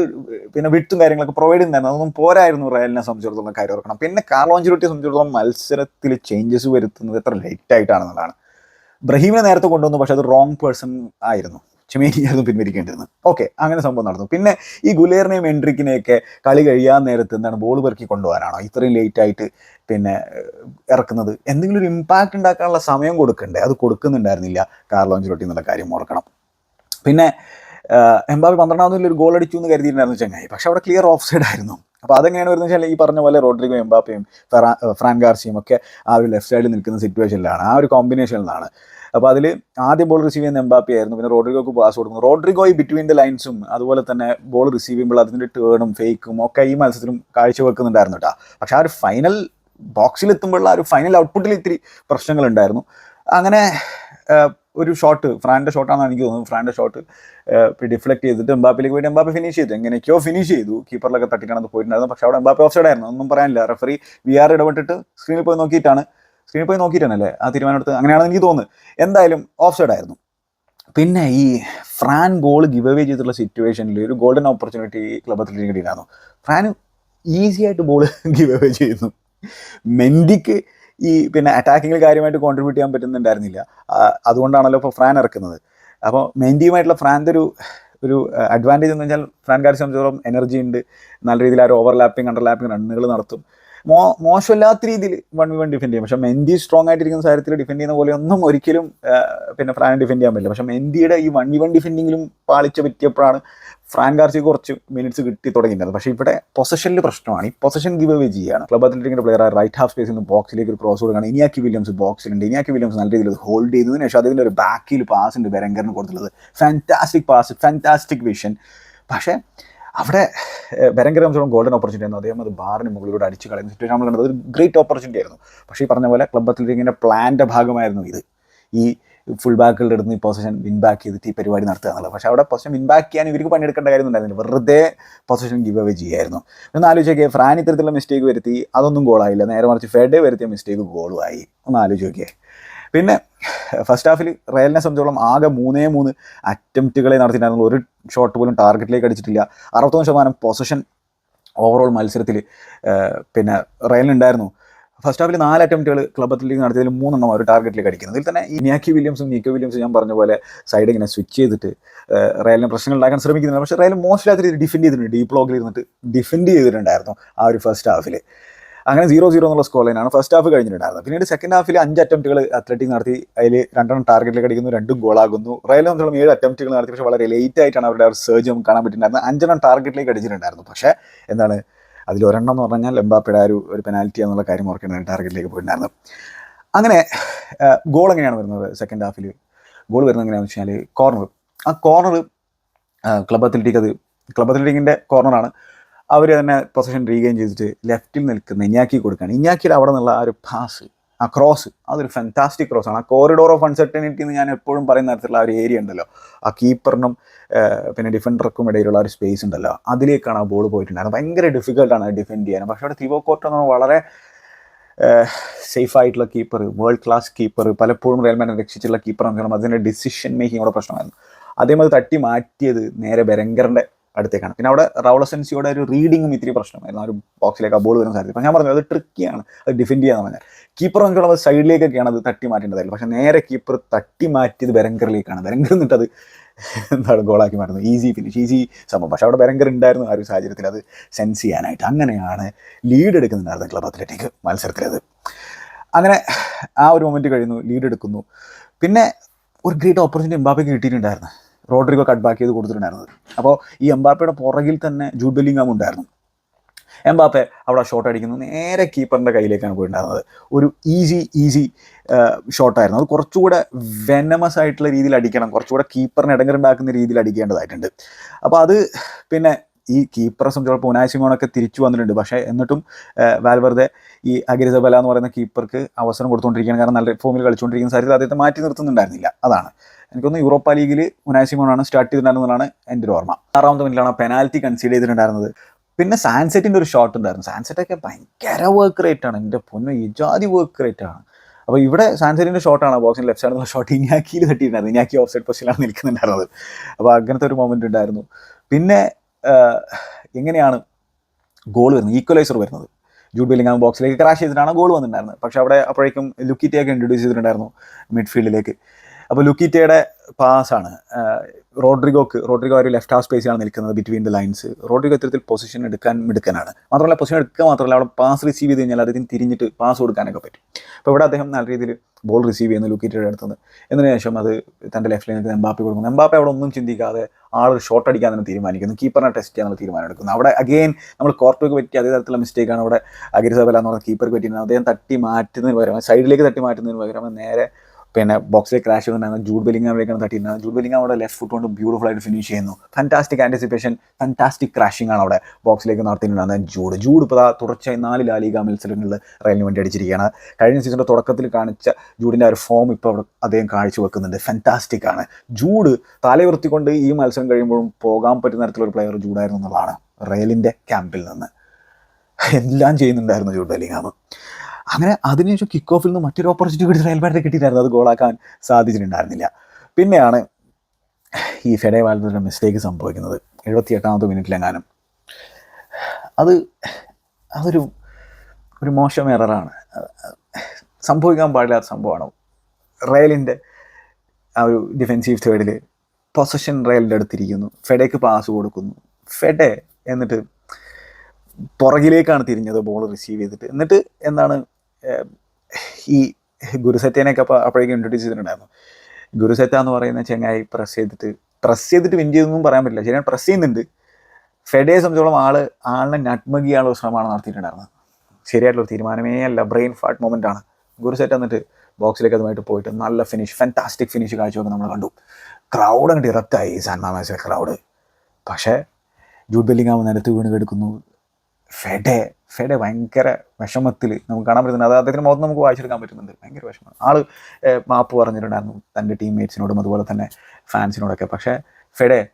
പിന്നെ വിട്ടും കാര്യങ്ങളൊക്കെ പ്രൊവൈഡ് ചെയ്യുന്നുണ്ടായിരുന്നു. അതൊന്നും പോരായിരുന്നു റയലിനെ സംബന്ധിച്ചിടത്തോളം കാര്യം ഓർക്കണം. പിന്നെ കാർലോഞ്ചിലോട്ടിയെ സംബന്ധിച്ചിടത്തോളം മത്സരത്തിൽ ചേഞ്ചസ് വരുത്തുന്നത് എത്ര ലേറ്റ് ആയിട്ടാണെന്നുള്ളതാണ്. ബ്രഹീമിനെ നേരത്തെ കൊണ്ടുവന്നു പക്ഷെ അത് റോങ് പേഴ്സൺ ആയിരുന്നു. ചെമേനിയായിരുന്നു പിൻവലിക്കേണ്ടിരുന്നത്. ഓക്കെ അങ്ങനെ സംഭവം നടന്നു. പിന്നെ ഈ ഗുലേറിനെയും എൻട്രിക്കിനെയൊക്കെ കളി കഴിയാൻ നേരത്ത് എന്താണ് ബോൾ പെറുക്കി കൊണ്ടുപോകാനാണോ? ഇത്രയും ലേറ്റായിട്ട് പിന്നെ ഇറക്കുന്നത്. എന്തെങ്കിലും ഒരു ഇമ്പാക്റ്റ് ഉണ്ടാക്കാനുള്ള സമയം കൊടുക്കണ്ടേ? അത് കൊടുക്കുന്നുണ്ടായിരുന്നില്ല കാർലോഞ്ചിലോട്ടി എന്നുള്ള കാര്യം ഓർക്കണം. പിന്നെ എംബാബി പന്ത്രണ്ടാമതിൽ ഒരു ഗോൾ അടിച്ചു എന്ന് കരുതിയിട്ടുണ്ടായിരുന്നു ചങ്ങായി. പക്ഷെ അവിടെ ക്ലിയർ ഓഫ് സൈഡ് ആയിരുന്നു. അപ്പോൾ അതെങ്ങനെയാണ് വരുന്നത് വെച്ചാൽ ഈ പറഞ്ഞ പോലെ റോഡ്രിഗോ എംബാപ്പയും ഫ്രാൻ ഗാർസിയും ഒക്കെ ആ ഒരു ലെഫ്റ്റ് സൈഡിൽ നിൽക്കുന്ന സിറ്റുവേഷനിലാണ് ആ ഒരു കോമ്പിനേഷനിലാണ് അപ്പോൾ അതിൽ ആദ്യം ബോൾ റിസീവ് ചെയ്യുന്ന എംബാപ്പി ആയിരുന്നു പിന്നെ റോഡ്രിഗോക്ക് പാസ് കൊടുക്കുന്നു. റോഡ്രിഗോ ബിറ്റ്വീൻ ദ ലൈൻസും അതുപോലെ തന്നെ ബോൾ റിസീവ് ചെയ്യുമ്പോൾ അതിന്റെ ടേണും ഫേക്കും ഒക്കെ ഈ മത്സരത്തിലും കാഴ്ചവെക്കുന്നുണ്ടായിരുന്നു കേട്ടോ പക്ഷെ ആ ഒരു ഫൈനൽ ബോക്സിലെത്തുമ്പോഴുള്ള ആ ഒരു ഫൈനൽ ഔട്ട്പുട്ടിൽ ഇത്തിരി പ്രശ്നങ്ങൾ ഉണ്ടായിരുന്നു. അങ്ങനെ ഒരു ഷോട്ട് ഫ്രാന്റെ ഷോട്ടാണെന്ന് എനിക്ക് തോന്നുന്നു ഫ്രാന്റെ ഷോട്ട് ഡിഫ്ലക്ട് ചെയ്തിട്ട് എംബാപ്പിലേക്ക് പോയിട്ട് എംബാപ്പി ഫിനിഷ് ചെയ്തു. എങ്ങനെയൊക്കെയോ ഫിനിഷ് ചെയ്തു. കീപ്പറിലൊക്കെ തട്ടിട്ടാണ് അത് പോയിട്ടുണ്ടായിരുന്നു. പക്ഷേ അവിടെ എംബാപ്പി ഓഫ് സൈഡ് ആയിരുന്നു. ഒന്നും പറയാനില്ല. റെഫറി വി ആർ ഇടപെട്ടിട്ട് സ്ക്രീനിൽ പോയി നോക്കിയിട്ടാണ് സ്ക്രീനിൽ പോയി നോക്കിയിട്ടാണല്ലേ ആ തീരുമാനമെടുത്ത് അങ്ങനെയാണ് എനിക്ക് തോന്നുന്നത് എന്തായാലും ഓഫ് സൈഡ് ആയിരുന്നു. പിന്നെ ഈ ഫ്രാൻ ഗോൾ ഗിവ് അവേ ചെയ്തിട്ടുള്ള സിറ്റുവേഷനിൽ ഒരു ഗോൾഡൻ ഓപ്പർച്യൂണിറ്റി ക്ലബ് അത്ലറ്റിക് കിട്ടിയിരുന്നു ഫ്രാൻ ഈസി ആയിട്ട് ബോൾ ഗിവ് അവേ ചെയ്യുന്നു. മെൻഡിക്ക് ഈ പിന്നെ അറ്റാക്കിങ്ങിൽ കാര്യമായിട്ട് കോൺട്രിബ്യൂട്ട് ചെയ്യാൻ പറ്റുന്നുണ്ടായിരുന്നില്ല. അതുകൊണ്ടാണല്ലോ ഇപ്പോൾ ഫ്രാൻ ഇറക്കുന്നത്. അപ്പോൾ മെൻഡിയുമായിട്ടുള്ള ഫ്രാന്റെ ഒരു ഒരു അഡ്വാന്റേജ് എന്ന് വെച്ചാൽ ഫ്രാൻ കാര്യം സംബന്ധിച്ചിടത്തോളം എനർജി ഉണ്ട്. നല്ല രീതിയിൽ ആ ഒരു ഓവർലാപ്പിംഗ് അണ്ടർലാപ്പിംഗ് റണ്ണുകൾ നടത്തും. മോ മോശമില്ലാത്ത രീതിയിൽ വൺ വി വൺ ഡിഫെൻഡ് ചെയ്യും. പക്ഷെ മെന്തി സ്ട്രോങ് ആയിട്ടിരിക്കുന്ന സാഹചര്യത്തിൽ ഡിഫെൻഡ് ചെയ്യുന്ന പോലെ ഒന്നും ഒരിക്കലും പിന്നെ ഫ്രാൻ ഡിഫെൻഡ് ചെയ്യാൻ പറ്റില്ല. പക്ഷേ മെന്തിയുടെ ഈ വൺ വി വൺ ഡിഫെൻഡിങ്ങിലും പാളിച്ച പറ്റിയപ്പോഴാണ് ഫ്രാൻ ഗാർസിക്ക് കുറച്ച് മിനിറ്റ്സ് കിട്ടി തുടങ്ങിയിരുന്നത്. പക്ഷേ ഇവിടെ പൊസഷനിൽ പ്രശ്നമാണ്. ഈ പൊസഷൻ ഗിവ് അവേ ചെയ്യുകയാണ്. ക്ലബ് അത്ലറ്റിക്കിന്റെ പ്ലെയർ റൈറ്റ് ഹാഫ് സ്പേസിൽ നിന്ന് ബോക്സിലേക്ക് ഒരു ക്രോസ് കൊടുക്കുകയാണ്. ഇനിയാക്കി വില്യംസ് ബോക്സിലുണ്ട് ഇനിയാക്കി വില്യംസ് നല്ല രീതിയിൽ ഹോൾഡ് ചെയ്തതിന് ശേഷം അതിന്റെ ഒരു ബാക്കിൽ പാസ് ഉണ്ട് ബെരങ്കറിന് കൊടുത്തുള്ളത് ഫാന്റാസ്റ്റിക് പാസ് ഫാന്റാസ്റ്റിക് വിഷൻ പക്ഷേ അവിടെ ഭരങ്കര ഗോൾഡൻ ഓപ്പർച്യൂണിറ്റി ആയിരുന്നു. അദ്ദേഹം അത് ബാറിന് മുകളിലൂടെ അടിച്ച് കളയുന്ന. സിറ്റുവേഷൻ നമ്മൾ കണ്ടത് ഒരു ഗ്രേറ്റ് ഓപ്പർച്യൂണിറ്റി ആയിരുന്നു. പക്ഷേ ഈ പറഞ്ഞ പോലെ ക്ലബ് അത്ലറ്റിക്കിന്റെ പ്ലാന്റെ ഭാഗമായിരുന്നു ഇത്. ഈ ഫുൾ ബാക്കുകളുടെ അടുത്ത് ഈ പൊസിഷൻ വിൻ ബാക്ക് ചെയ്തിട്ട് ഈ പരിപാടി നടത്തുക എന്നുള്ളത്. പക്ഷേ അവിടെ പൊസിഷൻ വിൻ ബാക്ക് ചെയ്യാൻ ഇവർക്ക് പണിയെടുക്കേണ്ട കാര്യം ഉണ്ടായിരുന്നില്ല. വെറുതെ പൊസിഷൻ ഗിവ് അവേ ചെയ്യായിരുന്നു. ഒന്ന് ആലോചിച്ച് ഫ്രാൻ ഇത്തരത്തിലുള്ള മിസ്റ്റേക്ക് വരുത്തി അതൊന്നും ഗോളായില്ല നേരെ മറിച്ച് ഫെഡേ വരുത്തിയ മിസ്റ്റേക്ക് ഗോളുമായി ഒന്ന് ആലോചിച്ചോക്കേ പിന്നെ ഫസ്റ്റ് ഹാഫിൽ റയലിനെ സംബന്ധിച്ചോളം ആകെ മൂന്നേ മൂന്ന് അറ്റംപ്റ്റുകളെ നടത്തിയിട്ടുണ്ടായിരുന്നു ഒരു ഷോട്ട് പോലും ടാർഗറ്റിലേക്ക് അടിച്ചിട്ടില്ല. അറുപത്തൊന്ന് ശതമാനം പൊസഷൻ ഓവറോൾ മത്സരത്തിൽ പിന്നെ റയലിനുണ്ടായിരുന്നു. ഫസ്റ്റ് ഹാഫിൽ നാല് അറ്റംപ്റ്റുകൾ ക്ലബ് അത്ലറ്റിക് നടത്തിയതിൽ മൂന്നെണ്ണം ഒരു ടാർഗറ്റിലേക്ക് അടിക്കുന്നത്. ഇതിൽ തന്നെ ഇനിയാക്കി വില്യംസും നീക്കോ വില്യംസും ഞാൻ പറഞ്ഞ പോലെ സൈഡ് ഇങ്ങനെ സ്വിച്ച് ചെയ്തിട്ട് റയലിന് പ്രശ്നങ്ങൾ ഉണ്ടാക്കാൻ ശ്രമിക്കുന്നില്ല പക്ഷേ റയൽ മോസ്റ്റ് ആയിട്ട് ഡിഫെൻഡ് ചെയ്തിട്ടുണ്ട്. ഡീപ് ബ്ലോക്കിൽ ഇരുന്നിട്ട് ഡിഫെൻഡ് ചെയ്തിട്ടുണ്ടായിരുന്നു ആ ഒരു ഫസ്റ്റ് ഹാഫിൽ അങ്ങനെ സീറോ സീറോ എന്നുള്ള സ്കോർ ലൈനാണ് ഫസ്റ്റ് ഹാഫ് കഴിഞ്ഞിട്ടുണ്ടായിരുന്നത്. പിന്നീട് സെക്കൻഡ് ഹാഫിൽ അഞ്ച് അറ്റംപ്റ്റുകൾ അത്ലറ്റിക് നടത്തി. അതിൽ രണ്ടെണ്ണം ടാർഗറ്റിലേക്ക് അടിക്കുന്നു രണ്ടും ഗോളാകുന്നു റയൽ സംബന്ധിച്ചോളം ഏഴ് അറ്റംപ്റ്റുകൾ നടത്തി. പക്ഷേ വളരെ ലേറ്റ് ആയിട്ടാണ് അവരുടെ ഒരു സർജ് നമുക്ക് കാണാൻ പറ്റുന്നുണ്ടായിരുന്നത് അഞ്ചെണ്ണം ടാർഗറ്റിലേക്ക് അടിച്ചിട്ടുണ്ടായിരുന്നു. പക്ഷേ എന്താണ് അതിൽ ഒരെണ്ണം എന്ന് പറഞ്ഞാൽ എംബാപ്പയുടെ ഒരു ഒരു പെനാൽറ്റി എന്നുള്ള കാര്യം ഓർക്കേണ്ടത് ടാർഗറ്റിലേക്ക് പോയിട്ടുണ്ടായിരുന്നു. അങ്ങനെ ഗോൾ എങ്ങനെയാണ് വരുന്നത് സെക്കൻഡ് ഹാഫിൽ ഗോൾ വരുന്നത് എങ്ങനെയാണെന്ന് വെച്ചാൽ കോർണർ ആ കോർണർ ക്ലബ് അത്ലറ്റിക് അത് ക്ലബ് അത്ലറ്റിക്കിന്റെ കോർണറാണ് അവർ തന്നെ പൊസിഷൻ റീഗെയിൻ ചെയ്തിട്ട് ലെഫ്റ്റിൽ നിൽക്കുന്ന ഇഞ്ഞാക്കി കൊടുക്കുകയാണ്. ഇഞ്ഞാക്കിയുടെ അവിടെ നിന്നുള്ള ആ ഒരു പാസ് ആ ക്രോസ് അതൊരു ഫാന്റാസ്റ്റിക് ക്രോസ് ആണ്. ആ കോറിഡോർ ഓഫ് അൺസർട്ടനിറ്റി എന്ന് ഞാൻ എപ്പോഴും പറയുന്ന തരത്തിലുള്ള ആ ഒരു ഏരിയ ഉണ്ടല്ലോ. ആ കീപ്പറിനും പിന്നെ ഡിഫൻഡർക്കും ഇടയിലുള്ള ഒരു സ്പേസ് ഉണ്ടല്ലോ. അതിലേക്കാണ് ആ ബോൾ പോയിട്ടുണ്ടായിരുന്നത്. ഭയങ്കര ഡിഫിക്കൽട്ടാണ് ഡിഫെൻഡ് ചെയ്യാൻ. പക്ഷേ അവിടെ തിവോ കോർട്ട് എന്ന് വളരെ സേഫ് ആയിട്ടുള്ള കീപ്പർ വേൾഡ് ക്ലാസ് കീപ്പർ പലപ്പോഴും റയൽമാനെ രക്ഷിച്ചുള്ള കീപ്പർ നമുക്ക് അതിന്റെ ഡിസിഷൻ മേക്കിംഗ് അവിടെ പ്രശ്നമായിരുന്നു. അദ്ദേഹം അത് തട്ടി മാറ്റിയത് നേരെ ബെരങ്കറിന്റെ അടുത്തേക്കാണ്. പിന്നെ അവിടെ റൗളസെൻസിയുടെ ഒരു റീഡിങ്ങും ഇത്തിരി പ്രശ്നമായിരുന്നു. ആ ഒരു ബോക്സിലേക്ക് ആ ബോൾ വരുന്ന സാധ്യത അപ്പം ഞാൻ പറഞ്ഞു അത് ട്രിക്കിയാണ് അത് ഡിഫെൻഡ് ചെയ്യാന്ന് പറഞ്ഞാൽ. കീപ്പർ നോക്കിയുള്ള സൈഡിലേക്കൊക്കെയാണ് അത് തട്ടി മാറ്റേണ്ടതായിരുന്നു. പക്ഷേ നേരെ കീപ്പർ തട്ടി മാറ്റിയത് ബെരങ്കറിലേക്കാണ്. ബെരങ്കർ എന്നിട്ട് അത് എന്താണ് ഗോളാക്കി മാറുന്നത് ഈസി ഫിനിഷ് ഈസി സംഭവം. പക്ഷേ അവിടെ ബെരങ്കർ ഉണ്ടായിരുന്നു ആ ഒരു സാഹചര്യത്തിൽ. അത് സെൻസ് ചെയ്യാനായിട്ട്. അങ്ങനെയാണ് ലീഡ് എടുക്കുന്നുണ്ടായിരുന്നു ക്ലബ് അത്ലറ്റിക് മത്സരത്തിലത് അങ്ങനെ ആ ഒരു മൊമെന്റ് കഴിയുന്നു ലീഡ് എടുക്കുന്നു. പിന്നെ ഒരു ഗ്രേറ്റ് ഓപ്പർച്യൂണിറ്റി എംബാപ്പയ്ക്ക് കിട്ടിയിട്ടുണ്ടായിരുന്നു. റോഡ്രിഗോ കട്ട് ബാക്ക് ചെയ്ത് കൊടുത്തിട്ടുണ്ടായിരുന്നത്. അപ്പോൾ ഈ എംബാപ്പയുടെ പുറകിൽ തന്നെ ജൂഡ് ബെല്ലിംഗാം ഉണ്ടായിരുന്നു. എംബാപ്പെ അവിടെ ഷോട്ട് അടിക്കുന്നു. നേരെ കീപ്പറിന്റെ കയ്യിലേക്കാണ് പോയിട്ടുണ്ടായിരുന്നത്. ഒരു ഈസി ഈസി ഷോട്ടായിരുന്നു അത് കുറച്ചുകൂടെ വെനമസ് ആയിട്ടുള്ള രീതിയിൽ അടിക്കണം. കുറച്ചുകൂടെ കീപ്പറിന് ഇടങ്ങറുണ്ടാക്കുന്ന രീതിയിൽ അടിക്കേണ്ടതായിട്ടുണ്ട്. അപ്പോൾ അത് പിന്നെ ഈ കീപ്പറെ സംബന്ധിച്ചോളം പുനാശിമോണൊക്കെ തിരിച്ചു വന്നിട്ടുണ്ട്. പക്ഷേ എന്നിട്ടും വാൽവെറുതെ ഈ അഗിരിസബല എന്ന് പറയുന്ന കീപ്പർക്ക് അവസരം കൊടുത്തുകൊണ്ടിരിക്കുകയാണ്. കാരണം നല്ല ഫോമിൽ കളിച്ചുകൊണ്ടിരിക്കുന്ന സാഹചര്യത്തിൽ അദ്ദേഹത്തെ മാറ്റി നിർത്തുന്നുണ്ടായിരുന്നില്ല. അതാണ്. എനിക്കൊന്ന് യൂറോപ്പ ലീഗിൽ മുനാസിമോണാണ് സ്റ്റാർട്ട് ചെയ്തിട്ടുണ്ടായിരുന്നതാണ് എന്റെ ഒരു ഓർമ്മ. ആറാമത്തെ മിനിറ്റിലാണ് പെനാൽറ്റി കൺസീഡ് ചെയ്തിട്ടുണ്ടായിരുന്നത്. പിന്നെ സാൻസെറ്റിന്റെ ഒരു ഷോട്ട് ഉണ്ടായിരുന്നു. സാൻസെറ്റൊക്കെ ഭയങ്കര വർക്ക് റേറ്റ് ആണ്. എന്റെ പൊന്ന ഇജാതി വർക്ക് റേറ്റ് ആണ്. അപ്പോൾ ഇവിടെ സാൻസെറ്റിന്റെ ഷോട്ടാണ് ബോക്സിന്റെ ലെഫ്റ്റ് നിന്ന് ഷോട്ട് ഇനാക്കിയിൽ തട്ടിയിട്ടുണ്ടായിരുന്നു. ഇനിയാക്കി ഓഫ് സൈഡ് പൊസിഷനിലാണ് നിൽക്കുന്നുണ്ടായിരുന്നത്. അപ്പോൾ അങ്ങനത്തെ ഒരു മൊമെന്റ് ഉണ്ടായിരുന്നു. പിന്നെ എങ്ങനെയാണ് ഗോൾ വരുന്നത്? ഈക്വലൈസർ വരുന്നത്. ജൂഡ് ബെല്ലിംഗാം ബോക്സിലേക്ക് ക്രാഷ് ചെയ്തിട്ടാണ് ഗോൾ വന്നിട്ടുണ്ടായിരുന്നത്. പക്ഷേ അവിടെ അപ്പോഴേക്കും ലുക്കിറ്റയൊക്കെ ഇൻട്രൊഡ്യൂസ് ചെയ്തിട്ടുണ്ടായിരുന്നു. മിഡ്ഫീൽഡിലേക്ക് അപ്പോൾ ലുക്കിറ്റയുടെ പാസ്സാണ് റോഡ്രിഗോക്ക് റോഡ്രിഗോ ഒരു ലെഫ്റ്റ് ഹാഫ് സ്പേസിലാണ് നിൽക്കുന്നത് ബിറ്റ്വീൻ ദ ലൈൻസ് റോഡ്രിഗോ ഇത്തരത്തിൽ പൊസിഷൻ എടുക്കാൻ മിടുക്കനാണ്. മാത്രമല്ല പൊസിഷൻ എടുക്കുക മാത്രമല്ല അവിടെ പാസ് റിസീവ് ചെയ്ത് കഴിഞ്ഞാൽ അദ്ദേഹം തിരിഞ്ഞിട്ട് പാസ് കൊടുക്കാനൊക്കെ പറ്റും. അപ്പോൾ ഇവിടെ അദ്ദേഹം നല്ല രീതിയിൽ ബോൾ റിസീവ് ചെയ്യുന്ന ലുക്കിറ്റയുടെ അടുത്തുനിന്ന്. എന്നതിന് ശേഷം അത് തന്റെ ലെഫ്റ്റ് ലൈനിൽ എംബാപ്പി കൊടുക്കുന്നു. എംബാപ്പി അവിടെ ഒന്നും ചിന്തിക്കാതെ ആൾ ഷോട്ട് അടിക്കാൻ തന്നെ തീരുമാനിക്കുന്നു. കീപ്പറിനെ ടെസ്റ്റ് ചെയ്യാനുള്ള തീരുമാനം എടുക്കുന്നു അവിടെ അഗെയിൻ നമ്മൾ കോർട്ടോക്ക് പറ്റിയ അതേ തരത്തിലുള്ള മിസ്റ്റേക്കാണ് അവിടെ അഗിരിസബല എന്ന് പറഞ്ഞ കീപ്പർക്ക് പറ്റിയിരുന്നത്. അദ്ദേഹം തട്ടി മാറ്റുന്നതിന് പകരം സൈഡിലേക്ക് തട്ടി മാറ്റുന്നതിന് പകരം നേരെ പിന്നെ ബോക്സിൽ ക്രാഷ് വന്നാണ് ജൂഡ് ബെലിംഗാമിലേക്കാണ് തട്ടിയിരുന്നത്. ജൂഡ് ബെലിംഗാം അവിടെ ലെഫ്റ്റ് ഫുട്ട് കൊണ്ട് ബ്യൂട്ടിഫുൾ ആയിട്ട് ഫിനിഷ് ചെയ്യുന്നു. ഫാന്റാസ്റ്റിക് ആന്റിസിപ്പേഷൻ ഫാന്റാസ്റ്റിക് ക്രാഷിംഗ് ആണ് അവിടെ ബോക്സിലേക്ക് നടത്തിയിട്ടുണ്ടായിരുന്നത് ജൂഡ്. ജൂഡ് ഇപ്പോൾ തുടർച്ചയായി നാല് ലാലിക മത്സരങ്ങളിൽ റയലിന് വേണ്ടി അടിച്ചിരിക്കുകയാണ്. കഴിഞ്ഞ സീസണിന്റെ തുടക്കത്തിൽ കാണിച്ച ജൂഡിന്റെ ഒരു ഫോം ഇപ്പോൾ അവിടെ അദ്ദേഹം കാഴ്ചവെക്കുന്നുണ്ട്. ഫാന്റാസ്റ്റിക് ആണ്. ജൂഡ് തലയുർത്തിക്കൊണ്ട് ഈ മത്സരം കഴിയുമ്പോഴും പോകാൻ പറ്റുന്ന തരത്തിലൊരു പ്ലെയർ ജൂഡായിരുന്നു എന്നുള്ളതാണ് റയലിന്റെ ക്യാമ്പിൽ നിന്ന്. എല്ലാം ചെയ്യുന്നുണ്ടായിരുന്നു ജൂഡ് ബെലിംഗാം അങ്ങനെ അതിനുശേഷം കിക്ക് ഓഫിൽ നിന്ന് മറ്റൊരു ഓപ്പർച്യൂണിറ്റി കിട്ടി റയൽ മാഡ്രിഡ് കിട്ടിയിട്ടായിരുന്നു. അത് ഗോളാക്കാൻ സാധിച്ചിട്ടുണ്ടായിരുന്നില്ല. പിന്നെയാണ് ഈ ഫെഡേ വാൽവറിന്റെ മിസ്റ്റേക്ക് സംഭവിക്കുന്നത്. എഴുപത്തി എട്ടാമത്തെ മിനിറ്റിലെങ്ങാനും അത് അതൊരു ഒരു മോശം എററാണ് സംഭവിക്കാൻ പാടില്ലാത്ത സംഭവമാണ്. റയലിന്റെ ആ ഒരു ഡിഫെൻസീവ് തേർഡിൽ പൊസഷൻ റയലിന്റെ അടുത്തിരിക്കുന്നു. ഫെഡേക്ക് പാസ് കൊടുക്കുന്നു. ഫെഡെ എന്നിട്ട് പുറകിലേക്കാണ് തിരിഞ്ഞത് ബോൾ റിസീവ് ചെയ്തിട്ട്. എന്നിട്ട് എന്താണ് ഈ ഗുരുസത്യനൊക്കെ അപ്പോൾ അപ്പോഴേക്കും ഇൻട്രൊഡ്യൂസ് ചെയ്തിട്ടുണ്ടായിരുന്നു. ഗുരുസത്യ എന്ന് പറയുന്ന ചെങ്ങായി പ്രസ് ചെയ്തിട്ട് പ്രസ് ചെയ്തിട്ട് വിൻ ചെയ്തൊന്നും പറയാൻ പറ്റില്ല. ശരിയാണ് പ്രസ് ചെയ്യുന്നുണ്ട്. ഫെഡയെ സംബന്ധിച്ചോളം ആൾ ആളിനെ നട്മകിയാനുള്ള ശ്രമമാണ് നടത്തിയിട്ടുണ്ടായിരുന്നത്. ശരിയായിട്ടുള്ള തീരുമാനമേ അല്ല. ബ്രെയിൻ ഫാട്ട് മൊമെന്റ് ആണ്. ഗുരുസെറ്റ് എന്നിട്ട് ബോക്സിലേക്ക് അതുമായിട്ട് പോയിട്ട് നല്ല ഫിനിഷ് ഫാന്റാസ്റ്റിക് ഫിനിഷ് കാഴ്ചയൊക്കെ നമ്മൾ കണ്ടു. ക്രൗഡ് അങ്ങോട്ട് ഇറക്റ്റായി സാൻ മാമാസിലെ ക്രൗഡ് പക്ഷേ ജൂഡ് ബെല്ലിങ്ങാം നിരത്ത് വീണ് കിടക്കുന്നു. ഫെഡെ ഫെഡെ ഭയങ്കര വിഷമത്തിൽ നമുക്ക് കാണാൻ പറ്റുന്നുണ്ട്. അത് അദ്ദേഹത്തിന് മുഖത്ത് നമുക്ക് വായിച്ചെടുക്കാൻ പറ്റുന്നുണ്ട്. ഭയങ്കര വിഷമം. ഏഹ്, മാപ്പ് പറഞ്ഞിട്ടുണ്ടായിരുന്നു തന്റെ ടീംമേറ്റ്സിനോടും അതുപോലെ തന്നെ ഫാൻസിനോടൊക്കെ പക്ഷേ ഫെഡെ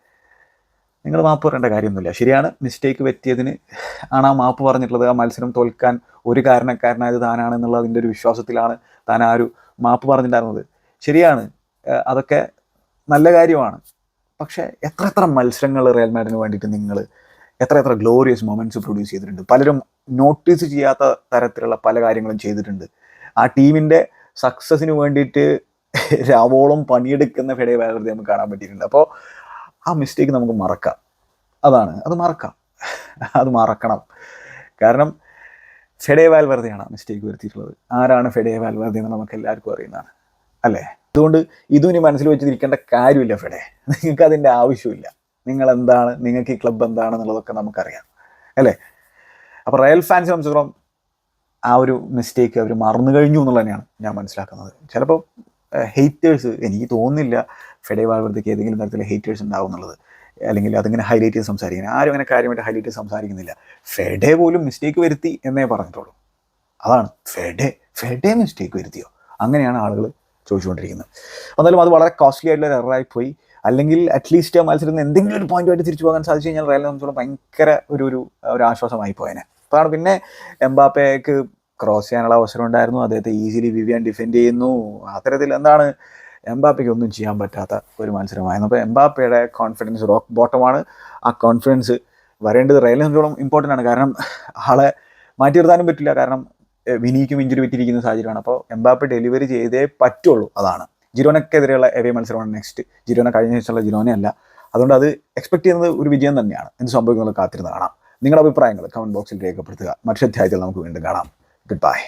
നിങ്ങൾ മാപ്പ് പറയേണ്ട കാര്യമൊന്നുമില്ല. ശരിയാണ് മിസ്റ്റേക്ക് പറ്റിയതിന് ആണ് ആ മാപ്പ് പറഞ്ഞിട്ടുള്ളത്. ആ മത്സരം തോൽക്കാൻ ഒരു കാരണക്കാരനായത് താനാണ് എന്നുള്ള അതിന്റെ ഒരു വിശ്വാസത്തിലാണ് താൻ ആ ഒരു മാപ്പ് പറഞ്ഞിട്ടുണ്ടായിരുന്നത്. ശരിയാണ് അതൊക്കെ നല്ല കാര്യമാണ്. പക്ഷേ എത്ര എത്ര മത്സരങ്ങൾ റയൽ മാഡിന് വേണ്ടിയിട്ട് നിങ്ങൾ എത്ര എത്ര ഗ്ലോറിയസ് മൊമെന്റ്സ് പ്രൊഡ്യൂസ് ചെയ്തിട്ടുണ്ട്. പലരും നോട്ടീസ് ചെയ്യാത്ത തരത്തിലുള്ള പല കാര്യങ്ങളും ചെയ്തിട്ടുണ്ട്. ആ ടീമിന്റെ സക്സസിന് വേണ്ടിയിട്ട് [laughs] രാവോളം പണിയെടുക്കുന്ന ഫെഡേ വേറെ നമുക്ക് കാണാൻ പറ്റിയിട്ടുണ്ട്. അപ്പോൾ ആ മിസ്റ്റേക്ക് നമുക്ക് മറക്കാം. അതാണ്. അത് മറക്കാം. [laughs] അത് മറക്കണം. കാരണം ഫെഡേ വാൽവർദയാണ് മിസ്റ്റേക്ക് വരുത്തിയിട്ടുള്ളത്. ആരാണ് ഫെഡേ വാൽവർദ്ധ എന്ന് നമുക്ക് എല്ലാവർക്കും അറിയുന്നതാണ്. അല്ലേ? അതുകൊണ്ട് ഇതും ഇനി മനസ്സിൽ വെച്ചിരിക്കേണ്ട കാര്യമില്ല ഫെഡേ. [laughs] നിങ്ങൾക്ക് അതിന്റെ ആവശ്യമില്ല. നിങ്ങൾ എന്താണ് നിങ്ങൾക്ക് ഈ ക്ലബ്ബ് എന്താണെന്നുള്ളതൊക്കെ നമുക്കറിയാം അല്ലേ? അപ്പോൾ റയൽ ഫാൻസ് സംബന്ധിച്ചിടത്തോളം ആ ഒരു മിസ്റ്റേക്ക് അവർ മറന്നു കഴിഞ്ഞു എന്നുള്ളത് തന്നെയാണ് ഞാൻ മനസ്സിലാക്കുന്നത്. ചിലപ്പോൾ ഹെയ്റ്റേഴ്സ് എനിക്ക് തോന്നുന്നില്ല ഫെഡേ വാൽവർദ്ധയ്ക്ക് ഏതെങ്കിലും തരത്തിൽ ഹെയ്റ്റേഴ്സ് ഉണ്ടാവും എന്നുള്ളത്. അല്ലെങ്കിൽ അതിങ്ങനെ ഹൈലൈറ്റ് ചെയ്ത് സംസാരിക്കുന്നത്. ആരും അങ്ങനെ കാര്യമായിട്ട് ഹൈലൈറ്റ് ചെയ്ത് സംസാരിക്കുന്നില്ല. ഫെഡേ പോലും മിസ്റ്റേക്ക് വരുത്തി എന്നേ പറഞ്ഞിട്ടുള്ളൂ. അതാണ് ഫെഡേ ഫെഡേ മിസ്റ്റേക്ക് വരുത്തിയോ? അങ്ങനെയാണ് ആളുകൾ ചോദിച്ചുകൊണ്ടിരിക്കുന്നത്. എന്നാലും അത് വളരെ കോസ്റ്റ്ലി ആയിട്ടുള്ള എററായി പോയി. അല്ലെങ്കിൽ അറ്റ്ലീസ്റ്റ് ആ മത്സരത്തിൽ എന്തെങ്കിലും ഒരു പോയിന്റുമായിട്ട് തിരിച്ചു പോകാൻ സാധിച്ചു കഴിഞ്ഞാൽ റയലിനെ സംബന്ധിച്ചോളം ഭയങ്കര ഒരു ഒരു ഒരു ആശ്വാസമായി പോയേനെ. അതാണ് പിന്നെ എംബാപ്പയ്ക്ക് ക്രോസ് ചെയ്യാനുള്ള അവസരം ഉണ്ടായിരുന്നു. അദ്ദേഹത്തെ ഈസിലി വിവിയാൻ ഡിഫെൻഡ് ചെയ്യുന്നു. അത്തരത്തിൽ എന്താണ് എംബാപ്പയ്ക്ക് ഒന്നും ചെയ്യാൻ പറ്റാത്ത ഒരു മത്സരമായിരുന്നു. അപ്പോൾ എംബാപ്പയുടെ കോൺഫിഡൻസ് റോക്ക് ബോട്ടമാണ് ആ കോൺഫിഡൻസ് വരേണ്ടത് റയലിനെ സംബന്ധിച്ചോളം ഇമ്പോർട്ടന്റ് ആണ്. കാരണം ആളെ മാറ്റി നിർത്താനും പറ്റില്ല. കാരണം വിനിക്കും ഇഞ്ചുറി പറ്റിയിരിക്കുന്ന സാഹചര്യമാണ്. അപ്പോൾ എംബാപ്പ ഡെലിവറി ചെയ്തേ പറ്റുള്ളൂ. അതാണ്. ജിരോനക്കെതിരെയുള്ള എവേ മത്സരമാണ് നെക്സ്റ്റ്. ജിരോന കഴിഞ്ഞ ശേഷമുള്ള ജിരോനയല്ല അതുകൊണ്ട് അത് എക്സ്പെക്ട് ചെയ്യുന്നത് ഒരു വിജയം തന്നെയാണ്. എന്ത് സംഭവിക്കുന്നത് കാത്തിരുന്ന് കാണാം. നിങ്ങളുടെ അഭിപ്രായങ്ങൾ കമന്റ് ബോക്സിൽ രേഖപ്പെടുത്തുക. മറ്റൊരു അധ്യായത്തിൽ നമുക്ക് വീണ്ടും കാണാം. Good bye